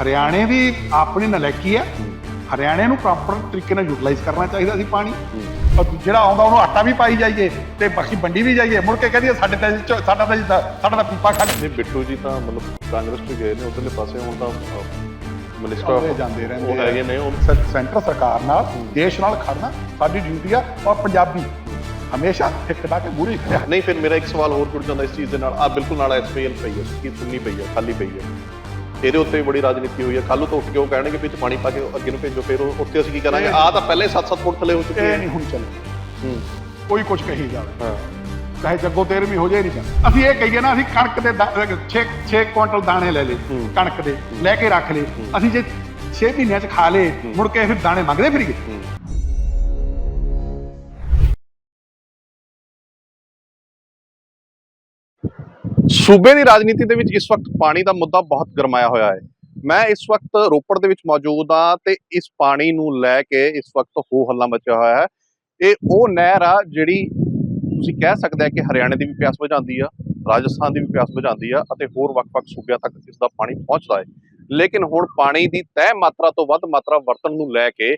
ਹਰਿਆਣੇ ਦੀ ਆਪਣੀ ਨਲਾਇਕੀ ਹੈ। ਹਰਿਆਣੇ ਨੂੰ ਪ੍ਰੋਪਰ ਤਰੀਕੇ ਨਾਲ ਯੂਟਿਲਾਈਜ਼ ਕਰਨਾ ਚਾਹੀਦਾ ਸੀ ਪਾਣੀ। ਔਰ ਜਿਹੜਾ ਆਉਂਦਾ ਉਹਨੂੰ ਆਟਾ ਵੀ ਪਾਈ ਜਾਈਏ ਤੇ ਬਾਕੀ ਵੰਡੀ ਵੀ ਜਾਈਏ। ਮੁੜ ਕੇ ਕਹਦੀਏ ਸਾਡੇ ਤਾਂ ਸਾਡਾ ਤਾਂ ਸਾਡਾ ਤਾਂ ਪੀਪਾ ਖਾਲੀ। ਨਹੀਂ ਬਿੱਟੂ ਜੀ ਤਾਂ ਮਤਲਬ ਕਾਂਗਰਸ ਤੋਂ ਗਏ ਨੇ ਉਧਰਲੇ ਪਾਸੇ ਹੁਣ ਤਾਂ ਮਿਨਿਸਟਰ ਜਾਂਦੇ ਰਹਿੰਦੇ ਉਹ ਹੈਗੇ ਨੇ ਉਹ ਸੈਂਟਰ ਸਰਕਾਰ ਨਾਲ ਦੇਸ਼ ਨਾਲ ਖੜਨਾ ਸਾਡੀ ਡਿਊਟੀ ਆ ਔਰ ਪੰਜਾਬੀ। ਹਮੇਸ਼ਾ ਡਾ ਕੇ ਖੜਿਆ। ਨਹੀਂ ਫਿਰ ਮੇਰਾ ਇੱਕ ਸਵਾਲ ਹੋਰ ਜੁੜ ਜਾਂਦਾ ਇਸ ਚੀਜ਼ ਦੇ ਨਾਲ। ਆ ਬਿਲਕੁਲ ਨਾਲ ਐਸਪੀਐਲ ਪਈ ਹੈ ਕੀ ਸੁਣਨੀ ਪਈ ਹੈ ਖਾਲੀ ਪਈ ਹੈ। ਇਹਦੇ ਉੱਤੇ ਵੀ ਬੜੀ ਰਾਜਨੀਤੀ ਹੋਈ ਹੈ। ਕੱਲ ਤੋਂ ਉੱਠ ਕੇ ਉਹ ਕਹਿਣਗੇ ਵਿੱਚ ਪਾਣੀ ਪਾ ਕੇ ਅੱਗੇ ਨੂੰ ਭੇਜੋ ਫਿਰ ਉਹ- ਉੱਥੇ ਅਸੀਂ ਕੀ ਕਰਾਂਗੇ? ਆ ਤਾਂ ਪਹਿਲੇ 7-7 ਫੁੱਟ ਥੱਲੇ ਹੋ ਚੁੱਕੀ ਇਹ ਹੈ ਨਹੀਂ ਹੁਣ ਚੱਲੇ ਹੂੰ। ਕੋਈ ਕੁਝ ਕਹੀ ਜਾਵੇ। ਹਾਂ। ਚਾਹੇ ਜੱਗੋ ਤੇਰਵੀਂ ਹੋ ਜਾਏ ਨਹੀਂ ਚੱਲ ਅਸੀਂ ਇਹ ਕਹੀਏ ਨਾ ਅਸੀਂ ਕਣਕ ਦੇ 6 6 ਕੁਇੰਟਲ ਦਾਣੇ ਲੈ ਲਏ ਹੂੰ। ਕਣਕ ਦੇ ਲੈ ਕੇ ਰੱਖ ਲਏ। ਅਸੀਂ ਜੇ 6 ਮਹੀਨਿਆਂ ਚ ਖਾ ਲਏ ਮੁੜ ਕੇ ਫਿਰ ਦਾਣੇ ਮੰਗਦੇ ਫਿਰੀਏ? ਸੂਬੇ ਦੀ ਰਾਜਨੀਤੀ ਦੇ ਵਿੱਚ ਇਸ ਵਕਤ ਪਾਣੀ ਦਾ ਮੁੱਦਾ ਬਹੁਤ ਗਰਮਾਇਆ ਹੋਇਆ ਹੈ। ਮੈਂ ਇਸ ਵਕਤ ਰੋਪੜ ਦੇ ਵਿੱਚ ਮੌਜੂਦ ਹਾਂ ਤੇ ਇਸ ਪਾਣੀ ਨੂੰ ਲੈ ਕੇ ਇਸ ਵਕਤ ਹੋ ਹੱਲਾ ਮਚਿਆ ਹੋਇਆ ਹੈ। ਇਹ ਉਹ ਨਹਿਰ ਆ ਜਿਹੜੀ ਤੁਸੀਂ ਕਹਿ ਸਕਦੇ ਆ ਕਿ ਹਰਿਆਣੇ ਦੀ ਵੀ ਪਿਆਸ ਬੁਝਾਉਂਦੀ ਆ, ਰਾਜਸਥਾਨ ਦੀ ਵੀ ਪਿਆਸ ਬੁਝਾਉਂਦੀ ਆ ਅਤੇ ਹੋਰ ਵੱਖ-ਵੱਖ ਸੂਬਿਆਂ ਤੱਕ ਇਸ ਦਾ ਪਾਣੀ ਪਹੁੰਚਦਾ ਹੈ। ਲੇਕਿਨ ਹੁਣ ਪਾਣੀ ਦੀ ਤੈਅ ਮਾਤਰਾ ਤੋਂ ਵੱਧ ਮਾਤਰਾ ਵਰਤਣ ਨੂੰ ਲੈ ਕੇ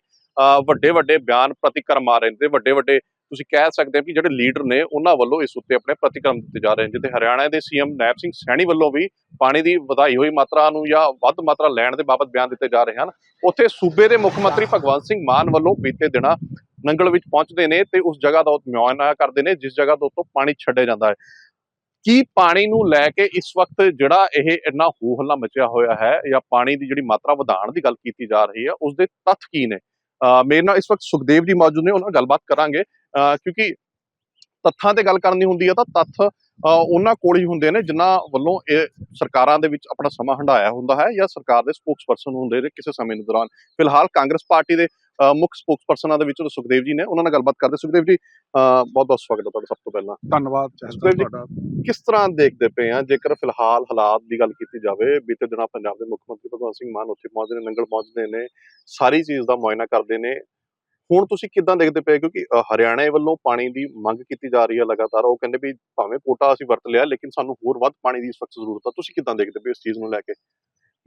ਵੱਡੇ ਵੱਡੇ ਬਿਆਨ, ਪ੍ਰਤੀਕਰਮ ਆ ਰਹੇ ਨੇ ਤੇ ਵੱਡੇ ਵੱਡੇ ਤੁਸੀਂ ਕਹਿ ਸਕਦੇ ਹੋ ਕਿ ਜਿਹੜੇ ਲੀਡਰ ਨੇ ਉਹਨਾਂ ਵੱਲੋਂ ਇਸ ਉੱਤੇ ਆਪਣੇ ਪ੍ਰਤੀਕਰਮ ਦਿੱਤੇ ਜਾ ਰਹੇ ਨੇ, ਜਿੱਥੇ ਹਰਿਆਣਾ ਦੇ ਸੀਐਮ ਨੈਬ ਸਿੰਘ ਸੈਣੀ ਵੱਲੋਂ ਵੀ ਪਾਣੀ ਦੀ ਵਧਾਈ ਹੋਈ ਮਾਤਰਾ ਨੂੰ ਜਾਂ ਵੱਧ ਮਾਤਰਾ ਲੈਣ ਦੇ ਬਾਬਤ ਬਿਆਨ ਦਿੱਤੇ ਜਾ ਰਹੇ ਹਨ। ਉੱਥੇ ਸੂਬੇ ਦੇ ਮੁੱਖ ਮੰਤਰੀ ਭਗਵੰਤ ਸਿੰਘ ਮਾਨ ਵੱਲੋਂ ਬੀਤੇ ਦਿਨਾਂ ਨੰਗਲ ਵਿੱਚ ਪਹੁੰਚਦੇ ਨੇ ਤੇ ਉਸ ਜਗ੍ਹਾ ਦਾ ਉਹ ਕਰਦੇ ਨੇ, ਜਿਸ ਜਗ੍ਹਾ ਤੋਂ ਉੱਤੋਂ ਪਾਣੀ ਛੱਡਿਆ ਜਾਂਦਾ ਹੈ। ਕੀ ਪਾਣੀ ਨੂੰ ਲੈ ਕੇ ਇਸ ਵਕਤ ਜਿਹੜਾ ਇਹ ਇੰਨਾ ਹੋ ਹੱਲਾ ਮਚਿਆ ਹੋਇਆ ਹੈ ਜਾਂ ਪਾਣੀ ਦੀ ਜਿਹੜੀ ਮਾਤਰਾ ਵਧਾਉਣ ਦੀ ਗੱਲ ਕੀਤੀ ਜਾ ਰਹੀ ਹੈ ਉਸ ਦੇ ਤੱਥ ਕੀ ਨੇ? ਮੇਰੇ ਨਾਲ ਇਸ ਵਕਤ ਸੁਖਦੇਵ ਜੀ ਮੌਜੂਦ ਨੇ, ਉਹਨਾਂ ਨਾਲ ਗੱਲਬਾਤ ਕਰਾਂਗੇ। ਅਹ ਕਿਉਂਕਿ ਤੱਥਾਂ ਤੇ ਗੱਲ ਕਰਨੀ ਹੁੰਦੀ ਹੈ ਤਾਂ ਤੱਥ ਅਹ ਉਹਨਾਂ ਕੋਲ ਹੀ ਹੁੰਦੇ ਨੇ, ਜਿਨ੍ਹਾਂ ਵੱਲੋਂ ਇਹ ਸਰਕਾਰਾਂ ਦੇ ਵਿੱਚ ਆਪਣਾ ਸਮਾਂ ਹੰਡਾਇਆ ਹੁੰਦਾ ਹੈ ਜਾਂ ਸਰਕਾਰ ਦੇ ਸਪੋਕਸਪਰਸਨ ਹੁੰਦੇ ਨੇ ਕਿਸੇ ਸਮੇਂ ਦੇ ਦੌਰਾਨ। ਫਿਲਹਾਲ ਕਾਂਗਰਸ ਪਾਰਟੀ ਦੇ ਮੁੱਖ ਸਪੋਕਸਪਰਸਨਾਂ ਦੇ ਵਿੱਚੋਂ ਸੁਖਦੇਵ ਜੀ ਨੇ ਉਹਨਾਂ ਨਾਲ ਗੱਲਬਾਤ ਕਰਦੇ ਸੁਖਦੇਵ ਜੀ ਬਹੁਤ ਬਹੁਤ ਸਵਾਗਤ ਹੈ ਤੁਹਾਡਾ ਸਭ ਤੋਂ ਪਹਿਲਾਂ। ਧੰਨਵਾਦ ਸੁਖਦੇਵ ਜੀ, ਕਿਸ ਤਰ੍ਹਾਂ ਦੇਖਦੇ ਪਏ ਆ? ਜੇਕਰ ਫਿਲਹਾਲ ਹਾਲਾਤ ਦੀ ਗੱਲ ਕੀਤੀ ਜਾਵੇ ਬੀਤੇ ਦਿਨਾਂ ਪੰਜਾਬ ਦੇ ਮੁੱਖ ਮੰਤਰੀ ਭਗਵੰਤ ਸਿੰਘ ਮਾਨ ਉੱਥੇ ਪਹੁੰਚਦੇ ਨੇ ਨੰਗਲ ਪਹੁੰਚਦੇ ਨੇ ਸਾਰੀ ਚੀਜ਼ ਦਾ ਮੁਆਇਨਾ ਕਰਦੇ ਨੇ। ਹੁਣ ਤੁਸੀਂ ਕਿੱਦਾਂ ਦੇਖਦੇ ਪਏ ਕਿਉਂਕਿ ਹਰਿਆਣਾ ਵੱਲੋਂ ਪਾਣੀ ਦੀ ਮੰਗ ਕੀਤੀ ਜਾ ਰਹੀ ਹੈ ਲਗਾਤਾਰ। ਉਹ ਕਹਿੰਦੇ ਵੀ ਭਾਵੇਂ ਕੋਟਾ ਅਸੀਂ ਵਰਤ ਲਿਆ ਲੇਕਿਨ ਸਾਨੂੰ ਹੋਰ ਵੱਧ ਪਾਣੀ ਦੀ ਇਸ ਵਕਤ ਜ਼ਰੂਰਤ ਆ। ਤੁਸੀਂ ਕਿੱਦਾਂ ਦੇਖਦੇ ਪਏ ਇਸ ਚੀਜ਼ ਨੂੰ ਲੈ ਕੇ?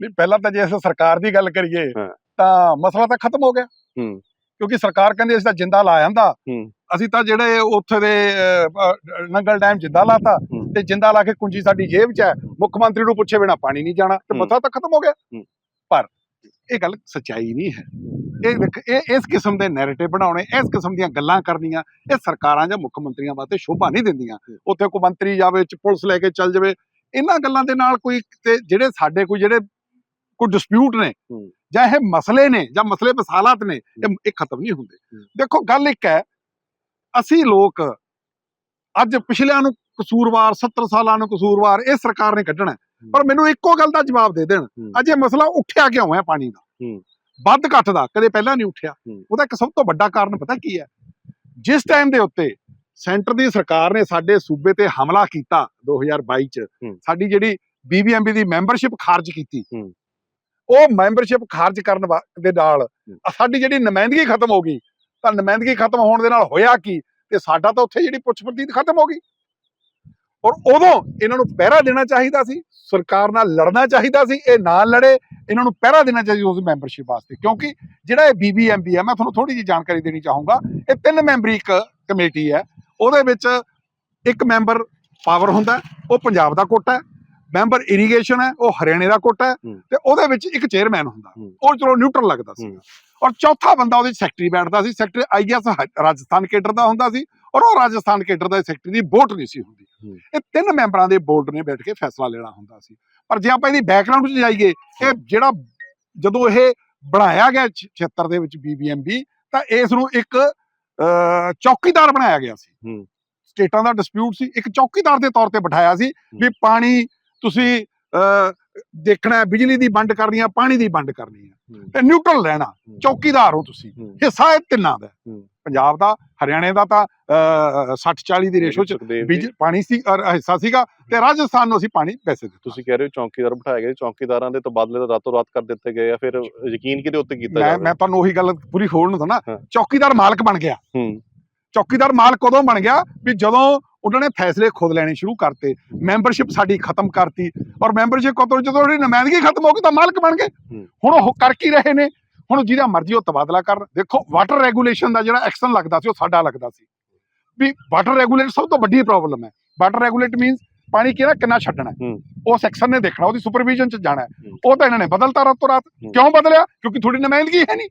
ਨਹੀਂ ਪਹਿਲਾਂ ਤਾਂ ਜੇ ਅਸੀਂ ਸਰਕਾਰ ਦੀ ਗੱਲ ਕਰੀਏ ਹਾਂ। ਤਾਂ ਮਸਲਾ ਤਾਂ ਖਤਮ ਹੋ ਗਿਆ ਹੂੰ। ਕਿਉਂਕਿ ਸਰਕਾਰ ਕਹਿੰਦੀ ਅਸੀਂ ਤਾਂ ਜਿੰਦਾ ਲਾ ਜਾਂਦਾ ਹੂੰ। ਅਸੀਂ ਤਾਂ ਜਿਹੜੇ ਉੱਥੇ ਦੇ ਅਹ, ਅਹ, ਨੰਗਲ ਡੈਮ ਜਿੰਦਾ ਲਾਤਾ ਹੂੰ। ਤੇ ਜਿੰਦਾ ਲਾ ਕੇ ਕੁੰਜੀ ਸਾਡੀ ਜੇਬ 'ਚ ਹੈ ਮੁੱਖ ਮੰਤਰੀ ਨੂੰ ਪੁੱਛੇ ਬਿਨਾ ਪਾਣੀ ਨਹੀਂ ਜਾਣਾ ਤੇ ਹੂੰ। ਮਸਲਾ ਤਾਂ ਖਤਮ ਹੋ ਗਿਆ ਹੂੰ। ਪਰ ਇਹ ਗੱਲ ਸੱਚਾਈ ਨਹੀਂ ਹੈ ਇਹ ਵੇਖ ਇਹ ਇਸ ਕਿਸਮ ਦੇ ਨੈਰੇਟਿਵ ਬਣਾਉਣੇ ਇਸ ਕਿਸਮ ਦੀਆਂ ਗੱਲਾਂ ਕਰਨੀਆਂ ਇਹ ਸਰਕਾਰਾਂ ਜਾਂ ਮੁੱਖ ਮੰਤਰੀਆਂ ਵਾਸਤੇ ਸ਼ੋਭਾ ਨਹੀਂ ਦਿੰਦੀਆਂ ਉੱਥੇ ਕੋਈ ਮੰਤਰੀ ਜਾਵੇ ਚ ਪੁਲਿਸ ਲੈ ਕੇ ਚੱਲ ਜਾਵੇ ਇਹਨਾਂ ਗੱਲਾਂ ਦੇ ਨਾਲ ਕੋਈ ਤੇ ਜਿਹੜੇ ਸਾਡੇ ਕੋਈ ਜਿਹੜੇ ਕੋਈ ਡਿਸਪਿਊਟ ਨੇ। ਜਾਂ ਇਹ ਮਸਲੇ ਨੇ ਜਾਂ ਮਸਲੇ ਮਸਾਲਾਤ ਨੇ ਇਹ ਖਤਮ ਨਹੀਂ ਹੁੰਦੇ। ਦੇਖੋ ਗੱਲ ਇੱਕ ਹੈ ਅਸੀਂ ਲੋਕ ਅੱਜ ਪਿਛਲਿਆਂ ਨੂੰ ਕਸੂਰਵਾਰ 70 ਸਾਲਾਂ ਨੂੰ ਕਸੂਰਵਾਰ ਇਹ ਸਰਕਾਰ ਨੇ ਕੱਢਣਾ। ਪਰ ਮੈਨੂੰ ਇੱਕੋ ਗੱਲ ਦਾ ਜਵਾਬ ਦੇ ਦੇਣ। ਅੱਜ ਮਸਲਾ ਉੱਠਿਆ ਕਿਉਂ ਹੈ ਪਾਣੀ ਦਾ। ਵੱਧ ਘੱਟ ਦਾ ਕਦੇ ਪਹਿਲਾਂ ਨਹੀਂ ਉੱਠਿਆ। ਉਹਦਾ ਇੱਕ ਸਭ ਤੋਂ ਵੱਡਾ ਕਾਰਨ ਪਤਾ ਕੀ ਹੈ ਜਿਸ ਟਾਈਮ ਦੇ ਉੱਤੇ ਸੈਂਟਰ ਦੀ ਸਰਕਾਰ ਨੇ ਸਾਡੇ ਸੂਬੇ ਤੇ ਹਮਲਾ ਕੀਤਾ 2022 ਚ। ਸਾਡੀ ਜਿਹੜੀ ਬੀਬੀਐਮਬੀ ਦੀ ਮੈਂਬਰਸ਼ਿਪ ਖਾਰਜ ਕੀਤੀ। ਉਹ ਮੈਂਬਰਸ਼ਿਪ ਖਾਰਜ ਕਰਨ ਦੇ ਨਾਲ। ਸਾਡੀ ਜਿਹੜੀ ਨੁਮਾਇੰਦਗੀ ਖਤਮ ਹੋ ਗਈ ਤਾਂ ਨੁਮਾਇੰਦਗੀ ਖਤਮ ਹੋਣ ਦੇ ਨਾਲ ਹੋਇਆ ਕੀ? ਤੇ ਸਾਡਾ ਤਾਂ ਉੱਥੇ ਜਿਹੜੀ ਪੁੱਛ ਪ੍ਰਤੀਤ ਖਤਮ ਹੋ ਗਈ। ਔਰ ਉਦੋਂ ਇਹਨਾਂ ਨੂੰ ਪਹਿਰਾ ਦੇਣਾ ਚਾਹੀਦਾ ਸੀ ਸਰਕਾਰ ਨਾਲ ਲੜਨਾ ਚਾਹੀਦਾ ਸੀ ਇਹ ਨਾ ਲੜੇ ਇਹਨਾਂ ਨੂੰ ਪਹਿਰਾ ਦੇਣਾ ਚਾਹੀਦਾ ਉਸ ਮੈਂਬਰਸ਼ਿਪ ਵਾਸਤੇ। ਕਿਉਂਕਿ ਜਿਹੜਾ ਇਹ ਬੀਬੀਐਮਬੀ ਹੈ ਮੈਂ ਤੁਹਾਨੂੰ ਥੋੜੀ ਜਿਹੀ ਜਾਣਕਾਰੀ ਦੇਣੀ ਚਾਹੂੰਗਾ ਇਹ ਤਿੰਨ ਮੈਂਬਰੀ ਇੱਕ ਕਮੇਟੀ ਹੈ। ਉਹਦੇ ਵਿੱਚ ਇੱਕ ਮੈਂਬਰ ਪਾਵਰ ਹੁੰਦਾ ਉਹ ਪੰਜਾਬ ਦਾ ਕੋਟਾ ਹੈ। ਮੈਂਬਰ ਇਰੀਗੇਸ਼ਨ ਹੈ ਉਹ ਹਰਿਆਣੇ ਦਾ ਕੋਟਾ। ਤੇ ਉਹਦੇ ਵਿੱਚ ਇੱਕ ਚੇਅਰਮੈਨ ਹੁੰਦਾ। ਉਹ ਚਲੋ ਨਿਊਟਰਲ ਲੱਗਦਾ ਸੀ। ਔਰ ਚੌਥਾ ਬੰਦਾ ਉਹਦੇ ਸੈਕਟਰੀ ਬੈਠਦਾ ਸੀ ਸੈਕਟਰੀ ਆਈਐਸ ਰਾਜਸਥਾਨ ਕੇਡਰ ਦਾ ਹੁੰਦਾ ਸੀ ਔਰ ਉਹ ਰਾਜਸਥਾਨ ਕੇਡਰ ਦਾ ਸੈਕਟਰੀ ਦੀ ਵੋਟ ਨਹੀਂ ਸੀ ਹੁੰਦੀ। ਇਹ ਤਿੰਨ ਮੈਂਬਰਾਂ ਦੇ ਬੋਰਡ ਨੇ ਬੈਠ ਕੇ ਫੈਸਲਾ ਲੈਣਾ ਹੁੰਦਾ ਸੀ ਪਰ ਜੇ ਆਪਾਂ ਇਹਦੀ ਬੈਕਗ੍ਰਾਉਂਡ ਵਿੱਚ ਜਾਈਏ ਇਹ ਜਿਹੜਾ ਜਦੋਂ ਇਹ ਬਣਾਇਆ ਗਿਆ 76 ਦੇ ਵਿੱਚ ਬੀਬੀਐਮਬੀ ਤਾਂ ਇਸ ਨੂੰ ਇੱਕ ਚੌਕੀਦਾਰ ਬਣਾਇਆ ਗਿਆ ਸੀ। ਸਟੇਟਾਂ ਦਾ ਡਿਸਪਿਊਟ ਸੀ ਇੱਕ ਚੌਕੀਦਾਰ ਦੇ ਤੌਰ ਤੇ ਬਿਠਾਇਆ ਸੀ ਵੀ ਪਾਣੀ ਤੁਸੀਂ ਦੇਖਣਾ ਬਿਜਲੀ ਦੀ ਵੰਡ ਕਰਨੀ ਹੈ ਪਾਣੀ ਦੀ ਵੰਡ ਕਰਨੀ ਹੂੰ। ਤੇ ਨਿਊਟਰਲ ਰਹਿਣਾ। ਚੌਕੀਦਾਰ ਹੋ ਤੁਸੀਂ। ਹਿੱਸਾ ਇਹ ਤਿੰਨਾਂ ਦਾ। ਪੰਜਾਬ ਦਾ ਹਰਿਆਣੇ ਦਾ ਤਾਂ 60 40 ਦੀ ਰੇਸ਼ੋ ਚ ਪਾਣੀ ਸੀ ਔਰ ਹਿੱਸਾ ਸੀਗਾ ਤੇ ਰਾਜਸਥਾਨ ਨੂੰ ਅਸੀਂ ਪਾਣੀ ਪੈਸੇ ਦਿੱਤੇ ਤੁਸੀਂ ਕਹਿ ਰਹੇ ਹੋ ਚੌਕੀਦਾਰ ਬਿਠਾਏ ਗਏ ਚੌਕੀਦਾਰਾਂ ਦੇ ਤਬਾਦਲੇ ਤਾਂ ਰਾਤੋਂ ਰਾਤ ਕਰ ਦਿੱਤੇ ਗਏ ਆ ਫਿਰ ਯਕੀਨ ਕਿਹਦੇ ਉੱਤੇ ਕੀਤਾ ਮੈਂ ਜਾਵੇ ਮੈਂ ਤੁਹਾਨੂੰ ਉਹੀ ਗੱਲ ਪੂਰੀ ਖੋਲ ਨੂੰ ਹਾਂ। ਚੌਕੀਦਾਰ ਮਾਲਕ ਬਣ ਗਿਆ ਚੌਕੀਦਾਰ ਮਾਲਕ ਕਦੋਂ ਬਣ ਗਿਆ ਵੀ ਜਦੋਂ ਉਹਨਾਂ ਨੇ ਫੈਸਲੇ ਖੁਦ ਲੈਣੇ ਸ਼ੁਰੂ ਕਰਤੇ। ਮੈਂਬਰਸ਼ਿਪ ਸਾਡੀ ਖਤਮ ਕਰਤੀ ਔਰ ਮੈਂਬਰਸ਼ਿਪ ਕਦੋਂ ਜਦੋਂ ਉਹਦੀ ਨੁਮਾਇੰਦਗੀ ਖਤਮ ਹੋ ਗਈ ਤਾਂ ਮਾਲਕ ਬਣ ਗਏ। ਹੁਣ ਉਹ ਕਰ ਕੀ ਰਹੇ ਨੇ? ਹੁਣ ਜਿਹਦਾ ਮਰਜ਼ੀ ਉਹ ਤਬਾਦਲਾ ਕਰਨ ਦੇਖੋ ਵਾਟਰ ਰੈਗੂਲੇਸ਼ਨ ਦਾ ਜਿਹੜਾ ਐਕਸ਼ਨ ਲੱਗਦਾ ਸੀ ਉਹ ਸਾਡਾ ਲੱਗਦਾ ਸੀ। ਵੀ ਵਾਟਰ ਰੈਗੂਲੇਟ ਸਭ ਤੋਂ ਵੱਡੀ ਪ੍ਰੋਬਲਮ ਹੈ। ਵਾਟਰ ਰੈਗੂਲੇਟ ਮੀਨਸ ਪਾਣੀ ਕਿਹੜਾ ਕਿੰਨਾ ਛੱਡਣਾ। ਉਹ ਸੈਕਸ਼ਨ ਨੇ ਦੇਖਣਾ ਉਹਦੀ ਸੁਪਰਵਿਜ਼ਨ ਚ ਜਾਣਾ। ਉਹ ਤਾਂ ਇਹਨਾਂ ਨੇ ਬਦਲਤਾ ਰਾਤੋਂ ਰਾਤ। ਕਿਉਂ ਬਦਲਿਆ? ਕਿਉਂਕਿ ਤੁਹਾਡੀ ਨੁਮਾਇੰਦਗੀ ਹੈ ਨਹੀਂ।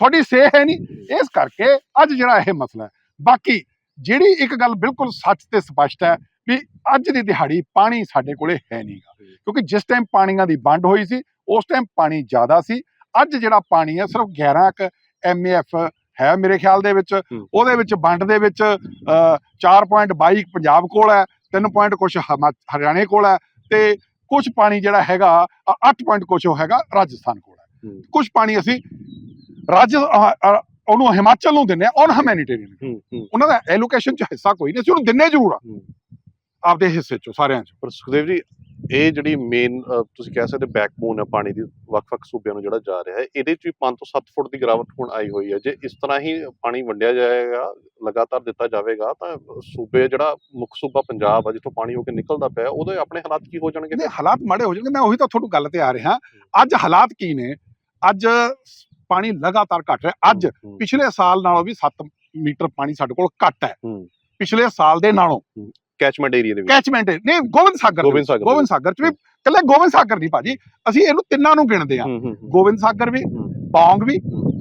ਤੁਹਾਡੀ ਸੇ ਹੈ ਨਹੀਂ। ਇਸ ਕਰਕੇ ਅੱਜ ਜਿਹੜਾ ਇਹ ਮਸਲਾ ਹੈ ਬਾਕੀ ਜਿਹੜੀ ਇੱਕ ਗੱਲ ਬਿਲਕੁਲ ਸੱਚ ਤੇ ਸਪਸ਼ਟ ਹੈ ਵੀ ਅੱਜ ਦੀ ਦਿਹਾੜੀ ਪਾਣੀ ਸਾਡੇ ਕੋਲੇ ਹੈ ਨਹੀਂਗਾ ਕਿਉਂਕਿ ਜਿਸ ਟਾਈਮ ਪਾਣੀਆਂ ਦੀ ਵੰਡ ਹੋਈ ਸੀ ਉਸ ਟਾਈਮ ਪਾਣੀ ਜ਼ਿਆਦਾ ਸੀ। ਅੱਜ ਜਿਹੜਾ ਪਾਣੀ ਹੈ ਸਿਰਫ 11 ਕ ਐਮਏਐਫ ਹੈ ਮੇਰੇ ਖਿਆਲ ਦੇ ਵਿੱਚ। ਉਹਦੇ ਵਿੱਚ ਵੰਡ ਦੇ ਵਿੱਚ ਅ, 4.22 ਪੰਜਾਬ ਕੋਲ ਹੈ 3 ਪੁਆਇੰਟ ਕੁਛ ਹਮਾ- ਹਰਿਆਣੇ ਕੋਲ ਹੈ ਤੇ ਕੁਝ ਪਾਣੀ ਜਿਹੜਾ ਹੈਗਾ 8 ਪੁਆਇੰਟ ਕੁਛ ਉਹ ਹੈਗਾ ਰਾਜਸਥਾਨ ਕੋਲ ਹੈ। ਕੁਝ ਪਾਣੀ ਅਸੀਂ ਰਾਜ ਉਹਨੂੰ ਹਿਮਾਚਲ ਨੂੰ ਦਿੰਨੇ ਆ ਔਨ ਹਮੈਨਿਟੇਰੀਅਨ। ਹੂੰ ਹੂੰ। ਉਹਨਾਂ ਦਾ ਐਲੋਕੇਸ਼ਨ ਚ ਹਿੱਸਾ ਕੋਈ ਨਹੀਂ ਅਸੀਂ ਉਹਨੂੰ ਦਿੰਨੇ ਜ਼ਰੂਰ ਆ। ਆਪਦੇ ਹਿੱਸੇ ਚੋਂ ਸਾਰਿਆਂ ਚ। ਪਰ ਸੁਖਦੇਵ ਜੀ ਇਹ ਜਿਹੜੀ ਮੇਨ ਤੁਸੀਂ ਕਹਿ ਸਕਦੇ ਬੈਕਬੋਨ ਹੈ ਪਾਣੀ ਦੀ ਵੱਖ-ਵੱਖ ਸੂਬਿਆਂ ਨੂੰ ਜਿਹੜਾ ਜਾ ਰਿਹਾ ਹੈ ਇਹਦੇ ਚ ਵੀ 5 ਤੋਂ 7 ਫੁੱਟ ਦੀ ਗਿਰਾਵਟ ਹੁਣ ਆਈ ਹੋਈ ਹੈ। ਜੇ ਇਸ ਤਰ੍ਹਾਂ ਹੀ ਪਾਣੀ ਵੰਡਿਆ ਜਾਏਗਾ ਲਗਾਤਾਰ ਦਿੱਤਾ ਜਾਵੇਗਾ ਤਾਂ ਸੂਬੇ ਜਿਹੜਾ ਮੁੱਖ ਸੂਬਾ ਪੰਜਾਬ ਆ ਜਿੱਥੋਂ ਪਾਣੀ ਹੋ ਕੇ ਨਿਕਲਦਾ ਪਿਆ ਉਹਦੇ ਆਪਣੇ ਹਾਲਾਤ ਕੀ ਹੋ ਜਾਣਗੇ ਨਹੀਂ ਹਾਲਾਤ ਮਾੜੇ ਹੋ ਜਾਣਗੇ ਮੈਂ ਉਹੀ ਤਾਂ ਤੁਹਾਨੂੰ ਗੱਲ ਤੇ ਆ ਰਿਹਾ। ਅੱਜ ਹਾਲਾਤ ਕੀ ਨੇ? ਅੱਜ ਪਾਣੀ ਲਗਾਤਾਰ ਘਟ ਰਿਹਾ। ਅੱਜ ਪਿਛਲੇ ਸਾਲ ਨਾਲੋਂ ਵੀ 7 ਮੀਟਰ ਪਾਣੀ ਸਾਡੇ ਕੋਲ ਘੱਟ ਹੈ। ਹੂੰ। ਪਿਛਲੇ ਸਾਲ ਦੇ ਨਾਲੋਂ ਕੈਚਮੈਂਟ ਏਰੀਆ ਦੇ ਵਿੱਚ। ਕੈਚਮੈਂਟ ਨਹੀਂ ਗੋਬਿੰਦ ਸਾਗਰ ਗੋਬਿੰਦ ਸਾਗਰ ਗੋਬਿੰਦ ਸਾਗਰ ਚ ਵੀ ਕੱਲੇ ਗੋਬਿੰਦ ਸਾਗਰ ਨਹੀਂ ਭਾਜੀ ਅਸੀਂ ਇਹਨੂੰ ਤਿੰਨਾਂ ਨੂੰ ਗਿਣਦੇ ਆ ਗੋਬਿੰਦ ਸਾਗਰ ਵੀ। ਪੌਂਗ ਵੀ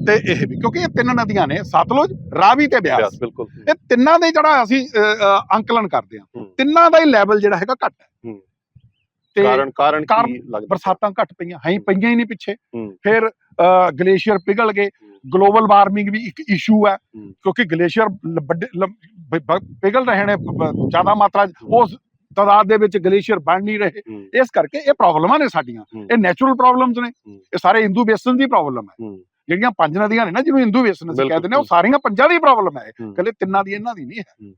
ਤੇ ਇਹ ਵੀ ਕਿਉਂਕਿ ਇਹ ਤਿੰਨ ਨਦੀਆਂ ਨੇ ਸਤਲੁਜ ਰਾਵੀ ਤੇ ਬਿਆਸ। ਬਿਲਕੁਲ। ਇਹ ਤਿੰਨਾਂ ਦੇ ਜਿਹੜਾ ਅਸੀਂ ਅੰਕਲਨ ਕਰਦੇ ਹੂੰ। ਤਿੰਨਾਂ ਦਾ ਹੀ ਲੈਵਲ ਜਿਹੜਾ ਹੈਗਾ ਘੱਟ ਹੈ। ਤੇ ਕਾਰਨ ਕਾਰਨ ਕੀ ਲੱਗਦਾ? ਬਰਸਾਤਾਂ ਘੱਟ ਪਈਆਂ ਹੈ ਪਈਆਂ ਹੀ ਨਹੀਂ ਪਿੱਛੇ। ਫਿਰ ਗਲੇਸ਼ੀਅਰ ਪਿਘਲ ਗਏ। ਗਲੋਬਲ ਵਾਰਮਿੰਗ ਵੀ ਇੱਕ ਇਸ਼ੂ ਹੈ। ਕਿਉਂਕਿ ਗਲੇਸ਼ੀਅਰ ਪਿਘਲ ਰਹੇ ਨੇ ਜ਼ਿਆਦਾ ਮਾਤਰਾ ਉਸ ਤਾਦਾਦ ਦੇ ਵਿੱਚ ਗਲੇਸ਼ੀਅਰ ਬਣ ਨਹੀਂ ਰਹੇ। ਇਸ ਕਰਕੇ ਇਹ ਪ੍ਰੋਬਲਮਾਂ ਨੇ ਸਾਡੀਆਂ। ਇਹ ਨੈਚੁਰਲ ਪ੍ਰੋਬਲਮਸ ਨੇ। ਇਹ ਸਾਰੇ ਇੰਦੂ ਬੇਸਨ ਦੀ ਪ੍ਰੋਬਲਮ ਹੈ। ਜਿਹੜੀਆਂ ਪੰਜ ਨਦੀਆਂ ਨੇ ਨਾ ਜਿਹਨੂੰ ਇੰਦੂ ਬੇਸਨ ਅਸੀਂ ਕਹਿੰਦੇ ਨੇ ਉਹ ਸਾਰੀਆਂ ਪੰਜਾਂ ਦੀ ਪ੍ਰੋਬਲਮ ਹੈ। ਕੱਲੇ ਤਿੰਨਾਂ ਦੀ ਇਹਨਾਂ ਦੀ ਨਹੀਂ ਹੈ।